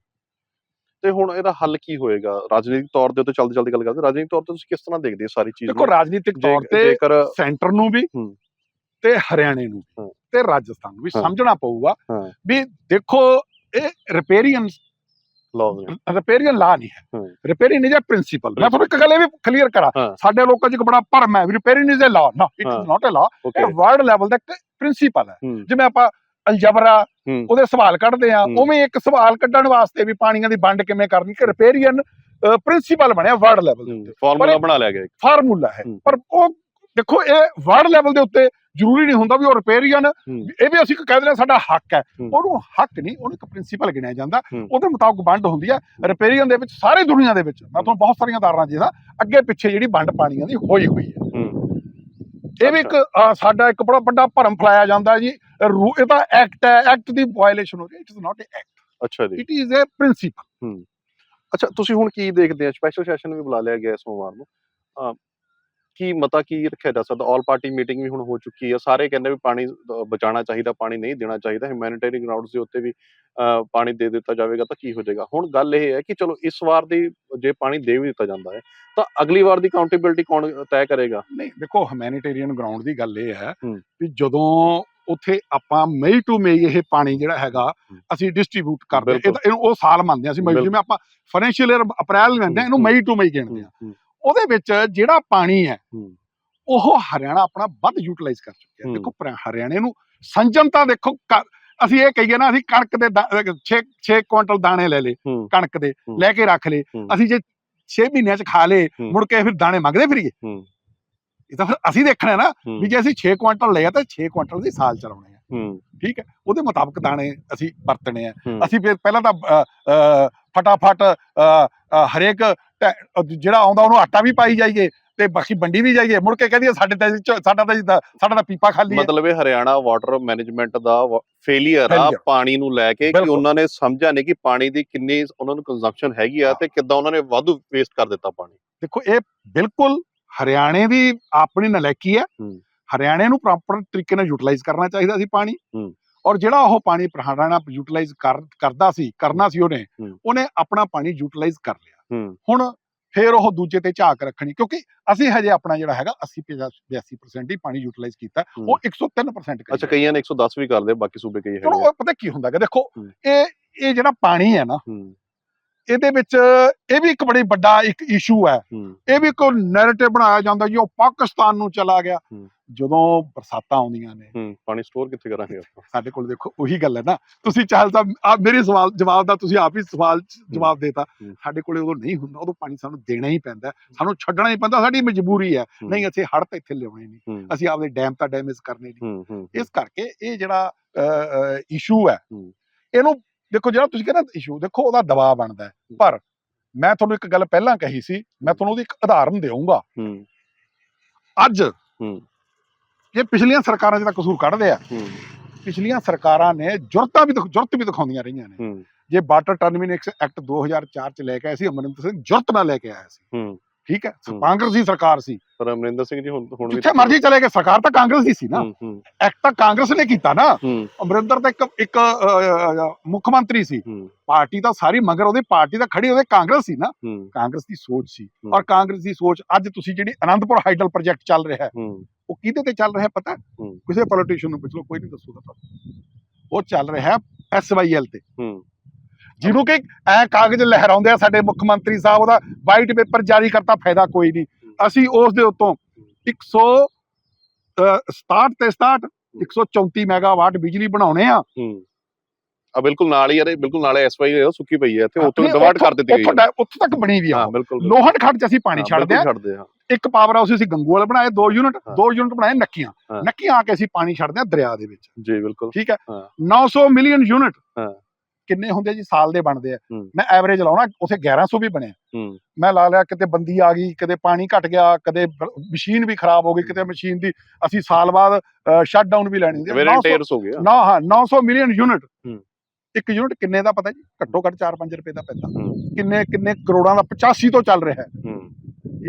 ਤੇ ਹੁਣ ਇਹਦਾ ਹੱਲ ਕੀ ਹੋਏਗਾ? ਰਾਜਨੀਤਿਕ ਤੌਰ ਦੇ ਉੱਤੇ ਚਲਦੀ ਚਲਦੀ ਗੱਲ ਕਰਦੇ ਰਾਜਨੀਤਿਕ ਤੌਰ ਤੇ ਤੁਸੀਂ ਕਿਸ ਤਰ੍ਹਾਂ ਦੇਖਦੇ ਹੋ ਸਾਰੀ ਚੀਜ਼ ਦੇਖੋ ਰਾਜਨੀਤਿਕ ਤੌਰ ਤੇ ਸੈਂਟਰ ਨੂੰ ਵੀ। ਤੇ ਹਰਿਆਣੇ ਨੂੰ ਤੇ ਰਾਜਸਥਾਨ ਵੀ। ਸਮਝਣਾ ਪਊਗਾ। ਵੀ ਦੇਖੋ ਇਹ ਰਿਪੇਰੀਅਨ ਰਿਪੇਰੀਅਨ ਲਾ ਨਹੀਂ ਹੈ। ਰਿਪੇਰੀਅਨ ਇਜ਼ ਅ ਪ੍ਰਿੰਸੀਪਲ ਮੈਂ ਤੁਹਾਨੂੰ ਇੱਕ ਗੱਲ ਇਹ ਵੀ ਕਲੀਅਰ ਕਰਾਂ। ਸਾਡੇ ਲੋਕਾਂ 'ਚ ਇੱਕ ਬੜਾ ਭਰਮ ਹੈ ਵੀ ਰਿਪੇਰੀਅਨ ਇਜ਼ ਅ ਲਾ ਨਾ ਇਟ। ਇਜ਼ ਨਾਟ ਅ ਲਾ ਇਹ ਵਰਲਡ ਲੈਵਲ ਦਾ ਇੱਕ ਪ੍ਰਿੰਸੀਪਲ ਹੈ ਜਿਵੇਂ ਆਪਾਂ ਅਲਜਬਰਾ। ਉਹਦੇ ਸਵਾਲ ਕੱਢਦੇ ਆ। ਉਵੇਂ ਇੱਕ ਸਵਾਲ ਕੱਢਣ ਵਾਸਤੇ ਵੀ ਪਾਣੀਆਂ ਦੀ ਵੰਡ ਕਿਵੇਂ ਕਰਨੀ ਕਿ ਰਿਪੇਰੀਅਨ ਪ੍ਰਿੰਸੀਪਲ ਬਣਿਆ ਵਰਲਡ ਲੈਵਲ ਦੇ ਉੱਤੇ ਫਾਰਮੂਲਾ ਬਣਾ ਲਿਆ ਗਿਆ। ਫਾਰਮੂਲਾ ਹੈ ਹੂੰ। ਪਰ ਉਹ ਦੇਖੋ ਇਹ ਵਰਲਡ ਲੈਵਲ ਦੇ ਉੱਤੇ ਜ਼ਰੂਰੀ ਨਹੀਂ ਹੁੰਦਾ ਵੀ ਉਹ ਰਿਪੇਰੀਅਨ। ਇਹ ਵੀ ਅਸੀਂ ਕਹਿ ਦਿੰਦੇ ਸਾਡਾ ਹੱਕ ਹੈ। ਉਹਨੂੰ ਹੱਕ ਨਹੀਂ ਉਹਨੂੰ ਇੱਕ ਪ੍ਰਿੰਸੀਪਲ ਗਿਣਿਆ ਜਾਂਦਾ। ਉਹਦੇ ਮੁਤਾਬਕ ਵੰਡ ਹੁੰਦੀ ਹੈ। ਰਿਪੇਰੀਅਨ ਦੇ ਵਿੱਚ ਸਾਰੀ ਦੁਨੀਆ ਦੇ ਵਿੱਚ ਮੈਂ ਤੁਹਾਨੂੰ ਬਹੁਤ ਸਾਰੀਆਂ ਉਦਾਹਰਨਾਂ ਜਿਹਦਾ ਅੱਗੇ ਪਿੱਛੇ ਜਿਹੜੀ ਵੰਡ ਪਾਣੀਆਂ ਦੀ ਹੋਈ ਹੋਈ ਹੈ। ਇਹ ਵੀ ਇੱਕ ਸਾਡਾ ਇੱਕ ਬੜਾ ਵੱਡਾ ਭਰਮ ਫੈਲਾਇਆ ਜਾਂਦਾ ਜੀ। ਇਹ ਤਾਂ ਐਕਟ ਹੈ ਐਕਟ ਦੀ ਵਾਇਲੇਸ਼ਨ ਹੋ ਰਹੀ ਹੈ। It is not a act ਅੱਛਾ ਜੀ। ਇਟ ਇਜ਼ ਅ ਪ੍ਰਿੰਸੀਪਲ ਅੱਛਾ ਤੁਸੀਂ ਹੁਣ ਕੀ ਦੇਖਦੇ ਆ? ਸਪੈਸ਼ਲ ਸੈਸ਼ਨ ਵੀ ਬੁਲਾ ਲਿਆ ਗਿਆ ਇਸ ਸੋਮਵਾਰ ਨੂੰ। ਕੀ ਮਤਾ ਕੀ ਰੱਖਿਆ ਜਾ ਸਕਦਾ ਆਲ ਪਾਰਟੀ ਮੀਟਿੰਗ ਵੀ ਹੁਣ ਹੋ ਚੁੱਕੀ ਹੈ ਸਾਰੇ ਕਹਿੰਦੇ ਵੀ ਪਾਣੀ ਬਚਾਉਣਾ ਚਾਹੀਦਾ ਪਾਣੀ ਨਹੀਂ ਦੇਣਾ ਚਾਹੀਦਾ ਹਿਊਮੈਨਿਟੇਰੀਅਨ ਗਰਾਊਂਡਸ ਦੇ ਉੱਤੇ ਵੀ ਪਾਣੀ ਦੇ ਦਿੱਤਾ ਜਾਵੇਗਾ ਤਾਂ ਕੀ ਹੋ ਜਾਏਗਾ ਹੁਣ ਗੱਲ ਇਹ ਹੈ ਕਿ ਚਲੋ ਇਸ ਵਾਰ ਦੀ ਜੇ ਪਾਣੀ ਦੇ ਵੀ ਦਿੱਤਾ ਜਾਂਦਾ ਹੈ ਤਾਂ ਅਗਲੀ ਵਾਰ ਦੀ ਕਾਊਂਟੇਬਿਲਟੀ ਕੌਣ ਤੈਅ ਕਰੇਗਾ ਨਹੀਂ ਦੇਖੋ ਹਿਊਮੈਨਿਟੇਰੀਅਨ ਗਰਾਊਂਡ ਦੀ ਗੱਲ ਇਹ ਹੈ। ਵੀ ਜਦੋਂ ਉੱਥੇ ਆਪਾਂ ਮਈ ਟੂ ਮਈ ਇਹ ਪਾਣੀ ਜਿਹੜਾ ਹੈਗਾ। ਅਸੀਂ ਡਿਸਟ੍ਰੀਬਿਊਟ ਕਰਦੇ। ਇਹ ਉਹ ਸਾਲ ਮੰਨਦੇ ਹਾਂ ਅਸੀਂ ਮਈ। ਜਿਵੇਂ ਆਪਾਂ ਫਾਈਨੈਂਸ਼ੀਅਲ ਈਅਰ ਅਪ੍ਰੈਲ ਲੈਂਦੇ ਇਹਨੂੰ। ਮਈ ਟੂ ਮਈ ਹਾਂ ਹੂੰ, ਉਹਦੇ ਵਿੱਚ ਜਿਹੜਾ ਪਾਣੀ ਹੈ। ਉਹ ਹਰਿਆਣਾ ਆਪਣਾ ਵੱਧ ਯੂਟਿਲਾਈਜ਼ ਕਰ ਚੁੱਕਿਆ। ਦੇਖੋ ਹਰਿਆਣੇ ਨੂੰ ਸੰਜਮ ਤਾਂ ਦੇਖੋ ਅਸੀਂ ਇਹ ਕਹੀਏ ਨਾ ਅਸੀਂ ਕਣਕ ਦੇ 6 6 ਕੁਇੰਟਲ ਦਾਣੇ ਲੈ ਲੇ। ਕਣਕ ਦੇ। ਲੈ ਕੇ ਰੱਖ ਲੇ। ਅਸੀਂ ਜੇ 6 ਮਹੀਨਿਆਂ ਚ ਖਾ ਲੇ। ਮੁੜ ਕੇ ਫਿਰ ਦਾਣੇ ਮੰਗਦੇ ਫਿਰੀਏ। ਇਹ ਤਾਂ ਫਿਰ ਅਸੀਂ ਦੇਖਣਾ ਨਾ ਵੀ ਜੇ ਅਸੀਂ 6 ਕੁਇੰਟਲ ਲਏ ਆ ਤਾਂ 6 ਕੁਇੰਟਲ ਦੀ ਸਾਲ ਚਲਾਉਣੇ ਆ ਹੂੰ ਠੀਕ ਹੈ ਉਹਦੇ ਮੁਤਾਬਕ ਦਾਣੇ ਅਸੀਂ ਵਰਤਣੇ ਆ। ਅਸੀਂ ਫਿਰ ਪਹਿਲਾਂ ਤਾਂ ਫਟਾਫਟ ਹਰੇਕ ਜਿਹੜਾ ਆਉਂਦਾ ਉਹਨੂੰ ਆਟਾ ਵੀ ਪਾਈ ਜਾਈਏ ਤੇ ਬਾਕੀ ਵੰਡੀ ਵੀ ਜਾਈਏ ਮੁੜ ਕੇ ਕਹਦੀਏ ਸਾਡੇ ਤਾਂ ਸਾਡਾ ਤਾਂ ਸਾਡਾ ਤਾਂ ਪੀਪਾ ਖਾਲੀ ਹੈ ਮਤਲਬ ਇਹ ਹਰਿਆਣਾ ਵਾਟਰ ਮੈਨੇਜਮੈਂਟ ਦਾ ਫੇਲਿਅਰ ਆ। ਪਾਣੀ ਨੂੰ ਲੈ ਕੇ ਕਿ। ਉਹਨਾਂ ਨੇ ਸਮਝਿਆ ਨਹੀਂ ਕਿ ਪਾਣੀ ਦੀ ਕਿੰਨੀ ਉਹਨਾਂ ਨੂੰ ਕੰਜ਼ੰਪਸ਼ਨ ਹੈਗੀ ਆ। ਤੇ ਕਿੱਦਾਂ ਉਹਨਾਂ ਨੇ ਵਾਧੂ ਵੇਸਟ ਕਰ ਦਿੱਤਾ ਪਾਣੀ ਦੇਖੋ ਇਹ ਬਿਲਕੁਲ ਹਰਿਆਣੇ ਦੀ ਆਪਣੀ ਨਲਾਇਕੀ ਹੈ। ਹਰਿਆਣੇ ਨੂੰ ਪ੍ਰੋਪਰ ਤਰੀਕੇ ਨਾਲ ਯੂਟਿਲਾਈਜ਼ ਕਰਨਾ ਚਾਹੀਦਾ ਸੀ ਪਾਣੀ। ਔਰ ਜਿਹੜਾ ਉਹ ਪਾਣੀ ਹਰਿਆਣਾ ਯੂਟਿਲਾਈਜ਼ ਕਰ ਕਰਦਾ ਸੀ ਕਰਨਾ ਸੀ ਉਹਨੇ। ਉਹਨੇ ਆਪਣਾ ਪਾਣੀ ਯੂਟਿਲਾਈਜ਼ ਕਰ ਲਿਆ ਹੁਣ ਫੇਰ ਉਹ ਦੂਜੇ ਤੇ ਝਾਕ ਰੱਖਣੀ ਕਿਉਂਕਿ ਅਸੀਂ ਹਜੇ ਆਪਣਾ ਜਿਹੜਾ ਹੈਗਾ 80 82% ਹੀ ਪਾਣੀ ਯੂਟਿਲਾਈਜ਼ ਕੀਤਾ। ਉਹ 103% ਕਰੀ ਅੱਛਾ ਕਈਆਂ ਨੇ 110 ਵੀ ਕਰਦੇ ਬਾਕੀ ਸੂਬੇ ਕਈ ਹੈਗੇ ਪਤਾ ਕੀ ਹੁੰਦਾ ਹੈ ਦੇਖੋ। ਇਹ ਇਹ ਜਿਹੜਾ ਪਾਣੀ ਹੈ ਨਾ ਇਹਦੇ ਵਿੱਚ ਇਹ ਵੀ ਇੱਕ ਬੜੀ ਵੱਡਾ ਇੱਕ ਇਸ਼ੂ ਹੈ। ਇਹ ਵੀ ਕੋਈ ਨੈਰੇਟਿਵ ਬਣਾਇਆ ਜਾਂਦਾ ਜੀ ਉਹ ਪਾਕਿਸਤਾਨ ਨੂੰ ਚਲਾ ਗਿਆ। ਜਦੋਂ ਬਰਸਾਤਾਂ ਆਉਂਦੀਆਂ ਨੇ। ਪਾਣੀ ਸਟੋਰ ਕਿੱਥੇ ਕਰਾਂਗੇ ਆਪਾਂ? ਸਾਡੇ ਕੋਲ ਦੇਖੋ ਉਹੀ ਗੱਲ ਹੈ ਨਾ। ਤੁਸੀਂ ਚਾਹਲ ਤਾਂ ਆਪ ਮੇਰੇ ਸਵਾਲ ਜਵਾਬ ਦਾ ਤੁਸੀਂ ਆਪ ਹੀ ਸਵਾਲ ਜਵਾਬ ਦੇਤਾ। ਸਾਡੇ ਕੋਲੇ ਉਦੋਂ ਨਹੀਂ ਹੁੰਦਾ ਉਦੋਂ ਪਾਣੀ ਸਾਨੂੰ ਦੇਣਾ ਹੀ ਪੈਂਦਾ ਸਾਨੂੰ ਛੱਡਣਾ ਹੀ ਪੈਂਦਾ ਸਾਡੀ ਮਜਬੂਰੀ ਹੈ। ਨਹੀਂ ਅਸੀਂ ਹੜ੍ਹ ਤਾਂ ਇੱਥੇ ਲਿਆਉਣੇ ਨਹੀਂ। ਅਸੀਂ ਆਪਦੇ ਡੈਮ ਤਾਂ ਡੈਮੇਜ ਕਰਨੇ ਨਹੀਂ। ਇਸ ਕਰਕੇ ਇਹ ਜਿਹੜਾ ਇਸ਼ੂ ਹੂੰ। ਇਹਨੂੰ ਦੇਖੋ ਜਿਹੜਾ ਤੁਸੀਂ ਕਹਿੰਦਾ ਇਸ਼ੂ ਦੇਖੋ ਉਹਦਾ ਦਬਾਅ ਬਣਦਾ ਪਰ ਮੈਂ ਤੁਹਾਨੂੰ ਇੱਕ ਗੱਲ ਪਹਿਲਾਂ ਕਹੀ ਸੀ ਮੈਂ ਤੁਹਾਨੂੰ ਉਹਦੀ ਇੱਕ ਉਦਾਹਰਨ ਦੇਵਾਂਗਾ ਅੱਜ ਇਹ ਪਿਛਲੀਆਂ ਸਰਕਾਰਾਂ ਜਿਹਦਾ ਕਸੂਰ ਕੱਢਦੇ ਆ। ਪਿਛਲੀਆਂ ਸਰਕਾਰਾਂ ਨੇ ਜੁਰਤਾਂ ਵੀ ਜੁਰਤ ਵੀ ਦਿਖਾਉਂਦੀਆਂ ਰਹੀਆਂ ਨੇ। ਜੇ ਵਾਟਰ ਟਰਮੀਨੇਟਸ ਐਕਟ 2004 ਚ ਲੈ ਕੇ ਆਏ ਸੀ ਅਮਰਿੰਦਰ ਸਿੰਘ ਜੁਰਤ ਨਾਲ ਲੈ ਕੇ ਆਇਆ ਸੀ। ਠੀਕ ਹੈ। ਕਾਂਗਰਸੀ ਸਰਕਾਰ ਸੀ। ਪਰ ਅਮਰਿੰਦਰ ਸਿੰਘ ਜੀ ਹੁਣ ਹੁਣ ਵੀ ਜਿੱਥੇ ਮਰਜ਼ੀ ਚਲੇ ਗਏ ਸਰਕਾਰ ਤਾਂ ਕਾਂਗਰਸ ਦੀ ਸੀ ਨਾ। ਐਕਟ ਤਾਂ ਕਾਂਗਰਸ ਨੇ ਕੀਤਾ ਨਾ। ਅਮਰਿੰਦਰ ਤਾਂ ਇੱਕ ਇੱਕ ਮੁੱਖ ਮੰਤਰੀ ਸੀ। ਪਾਰਟੀ ਤਾਂ ਸਾਰੀ ਮਗਰ ਉਹਦੀ ਪਾਰਟੀ ਤਾਂ ਖੜੀ ਉਹਦੇ ਕਾਂਗਰਸ ਸੀ ਨਾ। ਕਾਂਗਰਸ ਦੀ ਸੋਚ ਸੀ। ਔਰ ਕਾਂਗਰਸ ਦੀ ਸੋਚ ਅੱਜ ਤੁਸੀਂ ਜਿਹੜੀ ਅਨੰਦਪੁਰ ਹਾਈਡਲ ਪ੍ਰੋਜੈਕਟ ਚੱਲ ਰਿਹਾ ਹੈ ਉਹ ਕਿਹਦੇ ਤੇ ਚੱਲ ਰਿਹਾ ਪਤਾ। ਕਿਸੇ ਪੋਲੀਟੀਸ਼ੀਅਨ ਨੂੰ ਪੁੱਛ ਲਓ ਕੋਈ ਨਹੀਂ ਦੱਸੂਗਾ ਤੁਹਾਨੂੰ। ਉਹ ਚੱਲ ਰਿਹਾ ਹੈ ਐਸਵਾਈਐਲ ਤੇ। ਹੂੰ। ਜਿਹਨੂੰ ਕਿ ਐ ਕਾਗਜ਼ ਲਹਿਰਾਉਂਦੇ ਆ ਸਾਡੇ ਮੁੱਖ ਮੰਤਰੀ ਸਾਹਿਬ ਉਹਦਾ ਵਾਈਟ ਪੇਪਰ ਜਾਰੀ ਕਰਤਾ ਫਾਇਦਾ ਕੋਈ ਨਹੀਂ। ਅਸੀਂ ਉਸ ਦੇ ਉੱਤੋਂ 100 67 ਤੇ 67 134 ਮੈਗਾਵਾਟ ਬਿਜਲੀ ਬਣਾਉਣੇ ਆ। ਆ ਬਿਲਕੁਲ ਨਾਲ ਹੀ ਯਾਰ ਬਿਲਕੁਲ ਨਾਲ ਐਸਵਾਈ ਸੁੱਕੀ ਪਈ ਹੈ ਇੱਥੇ ਉੱਥੋਂ ਉੱਥੋਂ- ਕਰ ਦਿੱਤੀ ਗਈ ਉੱਥੋਂ ਹੈ ਡੈ- ਉੱਥੋਂ ਤੱਕ ਬਣੀ ਵੀ ਆ ਹਾਂ ਲੋਹਣ ਖੱਡ ਚ ਅਸੀਂ ਪਾਣੀ ਛੱਡਦੇ ਆ। ਇੱਕ ਪਾਵਰ ਹਾਊਸ ਅਸੀਂ ਗੰਗੂਵਾਲ ਬਣਾਏ ਦੋ ਯੂਨਿਟ। ਦੋ ਯੂਨਿਟ ਬਣਾਏ ਨੱਕੀਆਂ। ਨੱਕੀਆਂ ਆ ਕੇ ਅਸੀਂ ਪਾਣੀ ਛੱਡਦੇ ਆ ਦਰਿਆ ਦੇ ਵਿੱਚ। ਜੀ ਬਿਲਕੁਲ। ਠੀਕ ਹੈ। ਹਾਂ। 900 ਮਿਲੀਅਨ ਯੂਨਿਟ। ਕਿੰਨੇ ਹੁੰਦੇ ਜੀ? ਸਾਲ ਦੇ ਬਣਦੇ ਆ। ਮੈਂ ਐਵਰੇਜ ਲਾਉਣਾ ਉਥੇ 1100 ਵੀ ਬਣਿਆ। ਮੈਂ ਲਾ ਲਿਆ ਕਿਤੇ ਬੰਦੀ ਆ ਗਈ ਕਦੇ ਪਾਣੀ ਘਟ ਗਿਆ ਕਦੇ ਮਸ਼ੀਨ ਵੀ ਖਰਾਬ ਹੋ ਗਈ ਕਿਤੇ ਮਸ਼ੀਨ ਦੀ ਅਸੀਂ ਸਾਲ ਬਾਅਦ ਸ਼ਟ ਡਾਊਨ ਵੀ ਲੈਣੀ ਹੁੰਦੀ ਹੈ। ਵੇਰੇ 900 ਟੇਅਰਸ ਹੋ ਗਿਆ। ਨਾ ਹਾਂ 900 ਮਿਲੀਅਨ ਯੂਨਿਟ। ਇੱਕ ਯੂਨਿਟ ਕਿੰਨੇ ਦਾ ਪਤਾ ਜੀ? ਘੱਟੋ ਘੱਟ 4-5 ਰੁਪਏ ਦਾ ਪੈਂਦਾ। ਕਿੰਨੇ ਕਿੰਨੇ ਕਰੋੜਾਂ ਦਾ 85 ਤੋਂ ਚੱਲ ਰਿਹਾ। ਹੈ।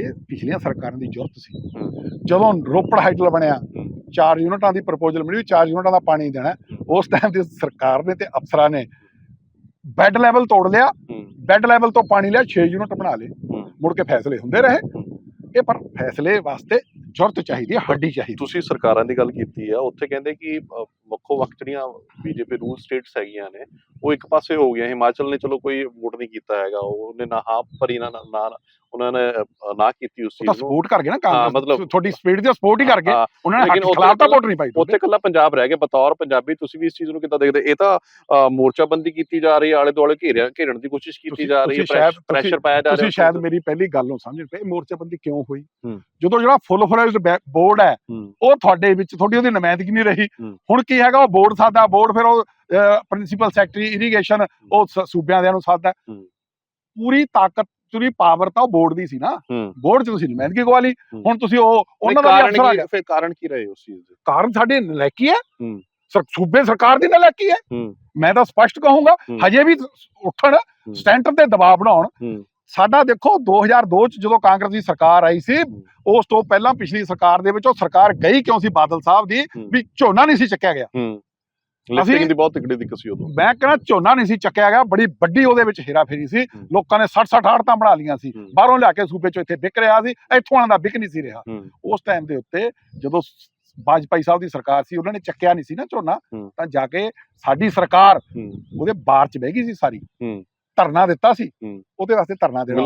ਇਹ ਪਿਛਲੀਆਂ ਸਰਕਾਰਾਂ ਦੀ ਜ਼ਰੂਰਤ ਸੀ। ਜਦੋਂ ਰੋਪੜ ਹਾਈਡਲ ਬਣਿਆ। ਚਾਰ ਯੂਨਿਟਾਂ ਦੀ ਪ੍ਰਪੋਜ਼ਲ ਮਿਲੀ ਚਾਰ ਯੂਨਿਟਾਂ ਦਾ ਪਾਣੀ ਦੇਣਾ। ਉਸ ਟਾਈਮ ਦੀ ਸਰਕਾਰ ਨੇ ਤੇ ਅਫਸਰਾਂ ਨੇ ਬੈੱਡ ਲੈਵਲ ਤੋੜ ਲਿਆ ਬੈੱਡ ਲੈਵਲ ਤੋਂ ਪਾਣੀ ਲਿਆ 6 ਯੂਨਿਟ ਬਣਾ ਲਏ। ਮੁੜ ਕੇ ਫੈਸਲੇ ਹੁੰਦੇ ਰਹੇ। ਇਹ ਪਰ ਫੈਸਲੇ ਵਾਸਤੇ ਜ਼ਰੂਰਤ ਚਾਹੀਦੀ ਹੈ ਹੱਡੀ ਚਾਹੀਦੀ ਤੁਸੀਂ ਸਰਕਾਰਾਂ ਦੀ ਗੱਲ ਕੀਤੀ ਆ ਉੱਥੇ ਕਹਿੰਦੇ ਕਿ ਵੱਖੋ ਵੱਖ ਜਿਹੜੀਆਂ ਬੀਜੇਪੀ ਰੂਲ ਸਟੇਟਸ ਹੈਗੀਆਂ ਨੇ ਉਹ ਇੱਕ ਪਾਸੇ ਹੋ ਗਈਆਂ ਹਿਮਾਚਲ ਨੇ ਚਲੋ ਕੋਈ ਵੋਟ ਨਹੀਂ ਕੀਤਾ ਹੈਗਾ ਉਹਨੇ ਨਾ ਹਾਂ ਭਰੀ ਨਾ ਨਾ ਉਹਨਾਂ ਨੇ ਨਾ ਕੀਤੀ ਉਸ ਚੀਜ਼ ਨੂੰ। ਸਪੋਰਟ ਕਰ ਗਏ ਨਾ ਮਤਲਬ- ਤੁਹਾਡੀ ਸਪੀਡ ਦੀ ਸਪੋਰਟ ਹੀ ਕਰ ਗਏ। ਹਾਂ, ਉਹਨਾਂ ਨੇ ਖਿਲਾਫ ਤਾਂ ਵੋਟ ਨਹੀਂ ਪਾਈ ਉੱਥੇ ਕੱਲਾ ਪੰਜਾਬ ਰਹਿ ਗਿਆ ਬਤੌਰ ਪੰਜਾਬੀ ਤੁਸੀਂ ਵੀ ਇਸ ਚੀਜ਼ ਨੂੰ ਕਿੱਦਾਂ ਦੇਖਦੇ? ਇਹ ਤਾਂ ਮੋਰਚਾਬੰਦੀ ਕੀਤੀ ਜਾ ਰਹੀ ਆਲੇ ਦੁਆਲੇ ਘੇਰਿਆ ਘੇਰਨ ਦੀ ਕੋਸ਼ਿਸ਼ ਕੀਤੀ ਜਾ ਰਹੀ ਹੈ ਪ੍ਰੈਸ਼ਰ ਪਾਇਆ ਜਾ ਰਿਹਾ ਤੁਸੀਂ ਸ਼ਾਇਦ ਮੇਰੀ ਪਹਿਲੀ ਗੱਲ ਨੂੰ ਸਮਝ ਪਏ ਮੋਰਚਾਬੰਦੀ ਕਿਉਂ ਹੋਈ। ਜਦੋਂ ਜਿਹੜਾ ਫੁੱਲ ਫਲੈਜਡ ਬੋਰਡ ਹੈ ਉਹ ਤੁਹਾਡੇ ਵਿੱਚ ਤੁਹਾਡੀ ਉਹਦੀ ਨੁਮਾਇੰਦਗੀ ਨਹੀਂ ਰਹੀ। ਹੁਣ ਕੀ ਹੈਗਾ ਉਹ ਬੋਰਡ ਸਾਦਾ ਬੋਰਡ ਫਿਰ ਉਹ ਪ੍ਰਿੰਸੀਪਲ ਸੈਕਟਰੀ ਇਰੀਗੇਸ਼ਨ ਉਹ ਸੂਬਿਆਂ ਦੇ ਨੂੰ ਸਾਦਾ। ਪੂਰੀ ਤਾਕਤ ਪੂਰੀ ਪਾਵਰ ਤਾਂ ਉਹ ਬੋਰਡ ਦੀ ਸੀ ਨਾ। ਬੋਰਡ 'ਚ ਤੁਸੀਂ ਨੁਮਾਇੰਦਗੀ ਗਵਾ ਲਈ। ਹੂੰ। ਹੁਣ ਤੁਸੀਂ ਉਹ ਉਹਨਾਂ ਦਾ ਵੀ ਅਫਸਰ ਆ ਗਿਆ। ਫਿਰ ਕਾਰਨ ਕੀ ਰਹੇ ਉਸ ਚੀਜ਼ ਦੇ? ਕਾਰਨ ਸਾਡੇ ਨਲਾਇਕੀ ਹੈ। ਸਰ- ਸੂਬੇ ਸਰਕਾਰ ਦੀ ਨਲਾਇਕੀ ਹੈ। ਮੈਂ ਤਾਂ ਸਪਸ਼ਟ ਕਹੂੰਗਾ। ਹਜੇ ਵੀ ਉੱਠਣ ਸਟੈਂਟਰ ਤੇ ਦਬਾਅ ਬਣਾਉਣ। ਸਾਡਾ ਦੇਖੋ 2002 ਚ ਜਦੋਂ ਕਾਂਗਰਸ ਦੀ ਸਰਕਾਰ ਆਈ ਸੀ। ਉਸ ਤੋਂ ਪਹਿਲਾਂ ਪਿਛਲੀ ਸਰਕਾਰ ਦੇ ਵਿੱਚ ਉਹ ਸਰਕਾਰ ਗਈ ਕਿਉਂ ਸੀ ਬਾਦਲ ਸਾਹਿਬ ਦੀ। ਵੀ ਝੋਨਾ ਨਹੀਂ ਸੀ ਚੱਕਿਆ ਗਿਆ। ਲਿਫਟਿੰਗ ਦੀ ਬਹੁਤ ਤਕੜੀ ਦਿੱਕਤ ਸੀ ਉਦੋਂ ਮੈਂ ਕਹਿੰਦਾ ਝੋਨਾ ਨਹੀਂ ਸੀ ਚੱਕਿਆ ਗਿਆ ਬੜੀ ਵੱਡੀ ਉਹਦੇ ਵਿੱਚ ਹੇਰਾਫੇਰੀ ਸੀ। ਲੋਕਾਂ ਨੇ 60 60 ਆੜਤਾਂ ਬਣਾ ਲੀਆਂ ਸੀ। ਬਾਹਰੋਂ ਲਿਆ ਕੇ ਸੂਬੇ ਚੋਂ ਇੱਥੇ ਵਿਕ ਰਿਹਾ ਸੀ ਇੱਥੋਂ ਆਉਣ ਦਾ ਵਿਕ ਨਹੀਂ ਸੀ ਰਿਹਾ ਉਸ ਟਾਈਮ ਦੇ ਉੱਤੇ ਜਦੋਂ ਵਾਜਪਾਈ ਸਾਹਿਬ ਦੀ ਸਰਕਾਰ ਸੀ ਉਹਨਾਂ ਨੇ ਚੱਕਿਆ ਨਹੀਂ ਸੀ ਨਾ ਝੋਨਾ। ਤਾਂ ਜਾ ਕੇ ਸਾਡੀ ਸਰਕਾਰ ਉਹਦੇ ਬਾਰ ਚ ਬਹਿ ਗਈ ਸੀ ਸਾਰੀ। ਧਰਨਾ ਦਿੱਤਾ ਸੀ। ਉਹਦੇ ਵਾਸਤੇ ਧਰਨਾ ਦੇਣਾ